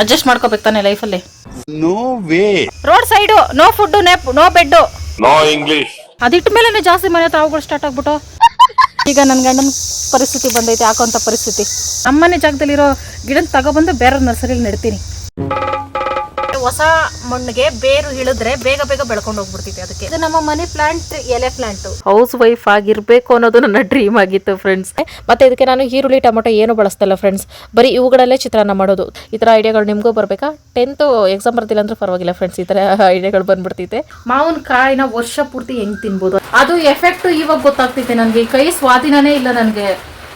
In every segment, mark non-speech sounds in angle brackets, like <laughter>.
Adjust ಮಾಡ್ಕೋಬೇಕು ತಾನೆ ಲೈಫಲ್ಲಿ no way road side no food no bed no English ಅದಿಟ್ಟ ಮೇಲೆ ಜಾಸ್ತಿ ಮನೆ ಹತ್ರ ಅವುಗಳು ಸ್ಟಾರ್ಟ್ ಆಗ್ಬಿಟ್ಟು. ಈಗ ನನ್ನ ಗಂಡನ ಪರಿಸ್ಥಿತಿ ಬಂದೈತೆ ಹಾಕೋಂಥ ಪರಿಸ್ಥಿತಿ. ನಮ್ಮನೆ ಜಾಗದಲ್ಲಿರೋ ಗಿಡನ ತಗೊಬಂದು ಬೇರೆ ನರ್ಸರಿಲಿ ನೆಡ್ತೀನಿ. ಹೊಸ ಮಣ್ಣಿಗೆ ಬೇರು ಇಳಿದ್ರೆ ಬೇಗ ಬೇಗ ಬೆಳ್ಕೊಂಡು ಹೋಗ್ಬಿಡ್ತೈತೆ ಅದಕ್ಕೆ. ಇದು ನಮ್ಮ ಮನಿ ಪ್ಲಾಂಟ್ ಎಲೆ ಪ್ಲಾಂಟ್ ಹೌಸ್ ವೈಫ್ ಆಗಿರ್ಬೇಕು ಅನ್ನೋದು ನನ್ನ ಡ್ರೀಮ್ ಆಗಿತ್ತು ಫ್ರೆಂಡ್ಸ್ ಮತ್ತೆ ಇದಕ್ಕೆ ನಾನು ಈರುಳ್ಳಿ, ಟೊಮೊಟೊ ಏನು ಬಳಸ್ತಲ್ಲ ಫ್ರೆಂಡ್ಸ್ ಬರೀ ಇವುಗಳಲ್ಲೇ ಚಿತ್ರಾನ್ನ ಮಾಡೋದು. ಈ ಥರ ಐಡಿಯಾಗಳು ನಿಮಗೂ ಬರಬೇಕಾ? ಟೆಂತ್ ಎಕ್ಸಾಮ್ ಬರ್ತಿಲ್ಲ ಅಂದ್ರೆ ಪರವಾಗಿಲ್ಲ ಫ್ರೆಂಡ್ಸ್ ಈ ಥರ ಐಡಿಯಾಗಳು ಬಂದ್ಬಿಡ್ತೈತೆ ಮಾವಿನ ಕಾಯಿನ ವರ್ಷ ಪೂರ್ತಿ ಹೆಂಗ್ ತಿನ್ಬೋದು? ಅದು ಎಫೆಕ್ಟ್ ಇವಾಗ ಗೊತ್ತಾಗ್ತೈತೆ ನನಗೆ. ಕೈ ಸ್ವಾಧೀನನೇ ಇಲ್ಲ ನನಗೆ.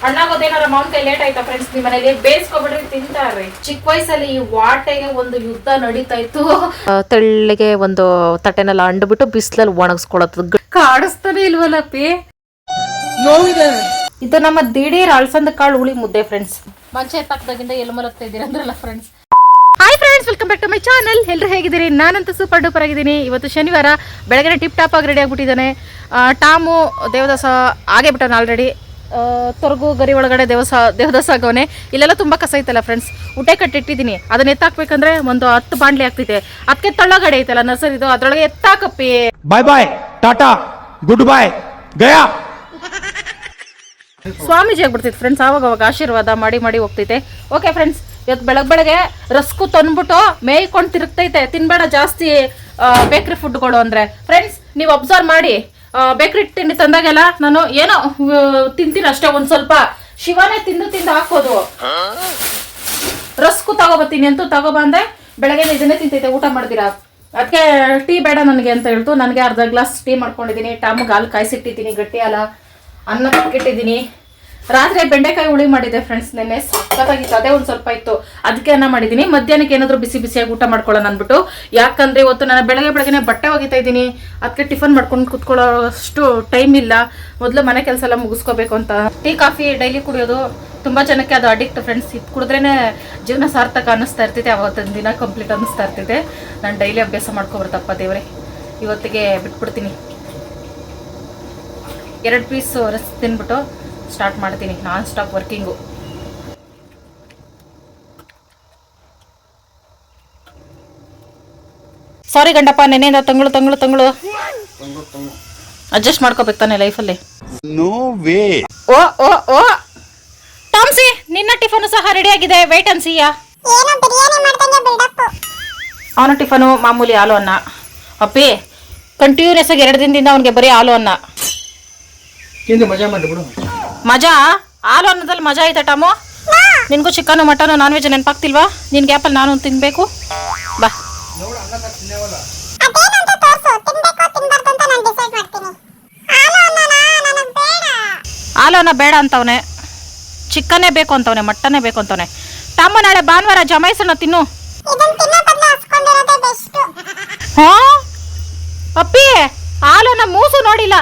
ಅಣ್ಣಾಗೋದೇನಾರ ಮಾವಿನ ಕೈ ಲೇಟ್ ಆಯ್ತಾ ಫ್ರೆಂಡ್ಸ್ ನಿಮ್ಮ ಮನೇಲಿ? ಬೇಯಿಸ್ಕೊಬಿಡ್ರಿ ತಿಂತಾರೆ. ಚಿಕ್ಕ ವಯಸ್ಸಲ್ಲಿ ಈ ವಾಟೆಗೆ ಒಂದು ಯುದ್ಧ ನಡೀತಾ ಇತ್ತು. ತೆಳ್ಳಗೆ ಒಂದು ತಟ್ಟೆನೆಲ್ಲ ಅಂಡ್ಬಿಟ್ಟು ಬಿಸಿಲಲ್ಲಿ ಒಣಗಿಸ್ಕೊಳತ್ತದ ಕಾಡಿಸ್ತಾನೆ ಇಲ್ವಲ್ಲ ಪಿ ಇದು ನಮ್ಮ ದಿಢೀರ್ ಅಳ್ಸಂದ ಕಾಳು ಉಳಿ ಮುದ್ದೆ ಫ್ರೆಂಡ್ಸ್ ಮಂಚೆ ತಕ್ಕದಾಗಿಂದ ಎಲ್ಲಿ ಮಲಗ್ತಾ ಇದ್ದೀರ ಅಂದ್ರಲ್ಲ friends hi friends welcome back to my channel ಎಲ್ಲರೂ ಹೇಗಿದ್ದೀರಿ? ನಾನಂತೂ ಸೂಪರ್ ಡೂಪರ್ ಆಗಿದ್ದೀನಿ. ಇವತ್ತು ಶನಿವಾರ ಬೆಳಗ್ಗೆ ಟಿಪ್ ಟಾಪ್ ಆಗಿ ರೆಡಿ ಆಗಿಬಿಟ್ಟಿದ್ದಾನೆ. ಟಾಮು ದೇವದಾಸ ಆಗೇ ಬಿಟ್ಟಾನೆ ಆಲ್ರೆಡಿ ತೊರಗು ಗರಿ ಒಳಗಡೆ ದೇವಸ ದೇವದಾಸಾಗವನೆ ಇಲ್ಲೆಲ್ಲ ತುಂಬ ಕಸ ಐತಲ್ಲ ಫ್ರೆಂಡ್ಸ್ ಊಟ ಕಟ್ಟಿಟ್ಟಿದ್ದೀನಿ. ಅದನ್ನ ಎತ್ತಾಕ್ಬೇಕಂದ್ರೆ ಒಂದು ಹತ್ತು ಬಾಂಡ್ಲಿ ಆಗ್ತಿದೆ ಅದಕ್ಕೆ ತಳ್ಳಗಡೆ ಐತಲ್ಲ ನರ್ಸರಿದು ಅದ್ರೊಳಗೆ ಎತ್ತಾಕಪ್ಪಿ. Bye bye tata good boy Gaya ಸ್ವಾಮೀಜಿ ಆಗ್ಬಿಡ್ತೈತೆ ಫ್ರೆಂಡ್ಸ್ ಆವಾಗ ಅವಾಗ ಆಶೀರ್ವಾದ ಮಾಡಿ ಮಾಡಿ ಹೋಗ್ತೈತೆ. ಓಕೆ ಫ್ರೆಂಡ್ಸ್ ಇವತ್ತು ಬೆಳಗ್ಗೆ ಬೆಳಗ್ಗೆ ರಸ್ಕು ತಂದ್ಬಿಟ್ಟು ಮೇಯ್ಕೊಂಡು ತಿರುಗ್ತೈತೆ. ತಿನ್ಬೇಡ ಜಾಸ್ತಿ ಬೇಕ್ರಿ ಫುಡ್ಗಳು ಅಂದ್ರೆ. ಫ್ರೆಂಡ್ಸ್ ನೀವು ಅಬ್ಸರ್ವ್ ಮಾಡಿ. ಬೇಕ್ರಿ ತಿಂಡಿ ತಂದಾಗೆಲ್ಲ ನಾನು ಏನೋ ತಿಂತೀನಿ ಅಷ್ಟೇ, ಒಂದ್ ಸ್ವಲ್ಪ. ಶಿವನೇ ತಿಂದು ತಿಂದು ಹಾಕೋದು. ರಸ್ಕು ತಗೋಬತ್ತೀನಿ ಅಂತೂ ತಗೋಬಂದೆ ಬೆಳಗ್ಗೆ ಇದನ್ನೇ ತಿಂತೈತೆ ಊಟ ಮಾಡ್ತೀರಾ? ಅದಕ್ಕೆ ಟೀ ಬೇಡ ನನಗೆ ಅಂತ ಹೇಳ್ತು. ನನಗೆ ಅರ್ಧ ಗ್ಲಾಸ್ ಟೀ ಮಾಡ್ಕೊಂಡಿದ್ದೀನಿ. ಟಾಮ್ಗೆ ಹಾಲು ಕಾಯಿಸಿಟ್ಟಿದ್ದೀನಿ, ಗಟ್ಟಿ ಹಾಲ ಅನ್ನ ಇಟ್ಟಿದ್ದೀನಿ. ರಾತ್ರಿ ಬೆಂಡೆಕಾಯಿ ಹುಳಿ ಮಾಡಿದ್ದೆ ಫ್ರೆಂಡ್ಸ್ ನೆನ್ನೆ ಸಖತ್ತಾಗಿತ್ತು, ಅದೇ ಒಂದು ಸ್ವಲ್ಪ ಇತ್ತು. ಅದಕ್ಕೆ ಅನ್ನ ಮಾಡಿದ್ದೀನಿ ಮಧ್ಯಾಹ್ನಕ್ಕೆ ಏನಾದರೂ ಬಿಸಿ ಬಿಸಿಯಾಗಿ ಊಟ ಮಾಡ್ಕೊಳ್ಳೋಣ ಅಂದ್ಬಿಟ್ಟು. ಯಾಕಂದ್ರೆ ಇವತ್ತು ನಾನು ಬೆಳಗ್ಗೆ ಬೆಳಗ್ಗೆ ಬಟ್ಟೆ ಒಗಿತಾ ಇದ್ದೀನಿ. ಅದಕ್ಕೆ ಟಿಫನ್ ಮಾಡ್ಕೊಂಡು ಕುತ್ಕೊಳ್ಳೋಷ್ಟು ಟೈಮ್ ಇಲ್ಲ. ಮೊದಲು ಮನೆ ಕೆಲಸ ಎಲ್ಲ ಮುಗಿಸ್ಕೋಬೇಕು ಅಂತ. ಟೀ, ಕಾಫಿ ಡೈಲಿ ಕುಡಿಯೋದು ತುಂಬ ಜನಕ್ಕೆ ಅದು ಅಡಿಕ್ಟ್ ಫ್ರೆಂಡ್ಸ್ ಇದು ಕುಡಿದ್ರೇ ಜೀವನ ಸಾರ್ಥಕ ಅನ್ನಿಸ್ತಾ ಇರ್ತೈತೆ. ಅವತ್ತೊಂದು ದಿನ ಕಂಪ್ಲೀಟ್ ಅನ್ನಿಸ್ತಾ ಇರ್ತೈತೆ. ನಾನು ಡೈಲಿ ಅಭ್ಯಾಸ ಮಾಡ್ಕೊಬರ್ತಪ್ಪ ದೇವ್ರೆ. ಇವತ್ತಿಗೆ ಬಿಟ್ಬಿಡ್ತೀನಿ. ಎರಡು ಪೀಸ್ ರಸ್ ತಿನ್ಬಿಟ್ಟು ಸ್ಟಾರ್ಟ್ ಮಾಡ್ತೀನಿ. ನಾನ್ ಸ್ಟಾಪ್ ವರ್ಕಿಂಗು ಸಾರಿ ಗಂಡಪ್ಪ ನೆನೆಯಿಂದ ತಂಗಳು ತಂಗಳು ತಂಗಳು. ಅಡ್ಜಸ್ಟ್ ಮಾಡ್ಕೋಬೇಕು ತಾನೆ ಲೈಫಲ್ಲಿ ನೋ ವೇ ಓ ಓ ಓ. ಟಾಮ್ಸಿ ನಿನ್ನ ಟಿಫನ್ ಸಹ ರೆಡಿ ಆಗಿದೆ. ವೇಟ್ ಅನ್ಸಿಯ ಏನೋ ಬಿರಿಯಾನಿ ಮಾಡ್ದಂಗೆ ಬಿಲ್ಡಪ್ ಅವನ ಟಿಫನು ಮಾಮೂಲಿ ಹಾಲು ಅನ್ನ. ಅಪ್ಪಿ ಕಂಟಿನ್ಯೂಸ್ ಆಗಿ ಎರಡು ದಿನದಿಂದ ಅವನಿಗೆ ಬರೀ ಹಾಲು ಅನ್ನ. ಮಜಾ ಮಾಡಿ ಬಿಡು. ಮಜಾ? ಹಾಲು ಅನ್ನದಲ್ಲಿ ಮಜಾ ಐತೆ ಟಾಮು? ನಿನಗೂ ಚಿಕನು ಮಟನ್ ನಾನ್ ವೆಜ್ ನೆನಪಾಗ್ತಿಲ್ವಾ? ನಿನ್ ಆ್ಯಪಲ್ ನಾನು ತಿನ್ಬೇಕು. ಬಾ. ಅದೇನಂತ ತೋರ್ಸು? ತಿನ್ಬೇಕು ತಿನ್ಬಾರ್ದು ನಾನು ಡಿಸೈಡ್ ಮಾಡ್ತೀನಿ. ಹಾಲು ನನಗೆ ಅನ್ನ ಬೇಡ ಅಂತವನೆ. ಚಿಕನ್ನೇ ಬೇಕು ಅಂತವನೆ ಮಟನ್ನೇ ಬೇಕು ಅಂತವನೆ. ತಮ್ಮ ನಾಳೆ ಭಾನುವಾರ ಜಮಾಯಿಸೋಣ ತಿನ್ನು. ಇದನ್ನ ತಿನ್ನೋ ಬದಲು ಹಸ್ಕೊಂಡಿರೋದೇ ಬೆಸ್ಟ್ ಹಾ? ಅಪ್ಪಿ ಹಾಲು ಅನ್ನ ಮೂಸು ನೋಡಿಲ್ಲ.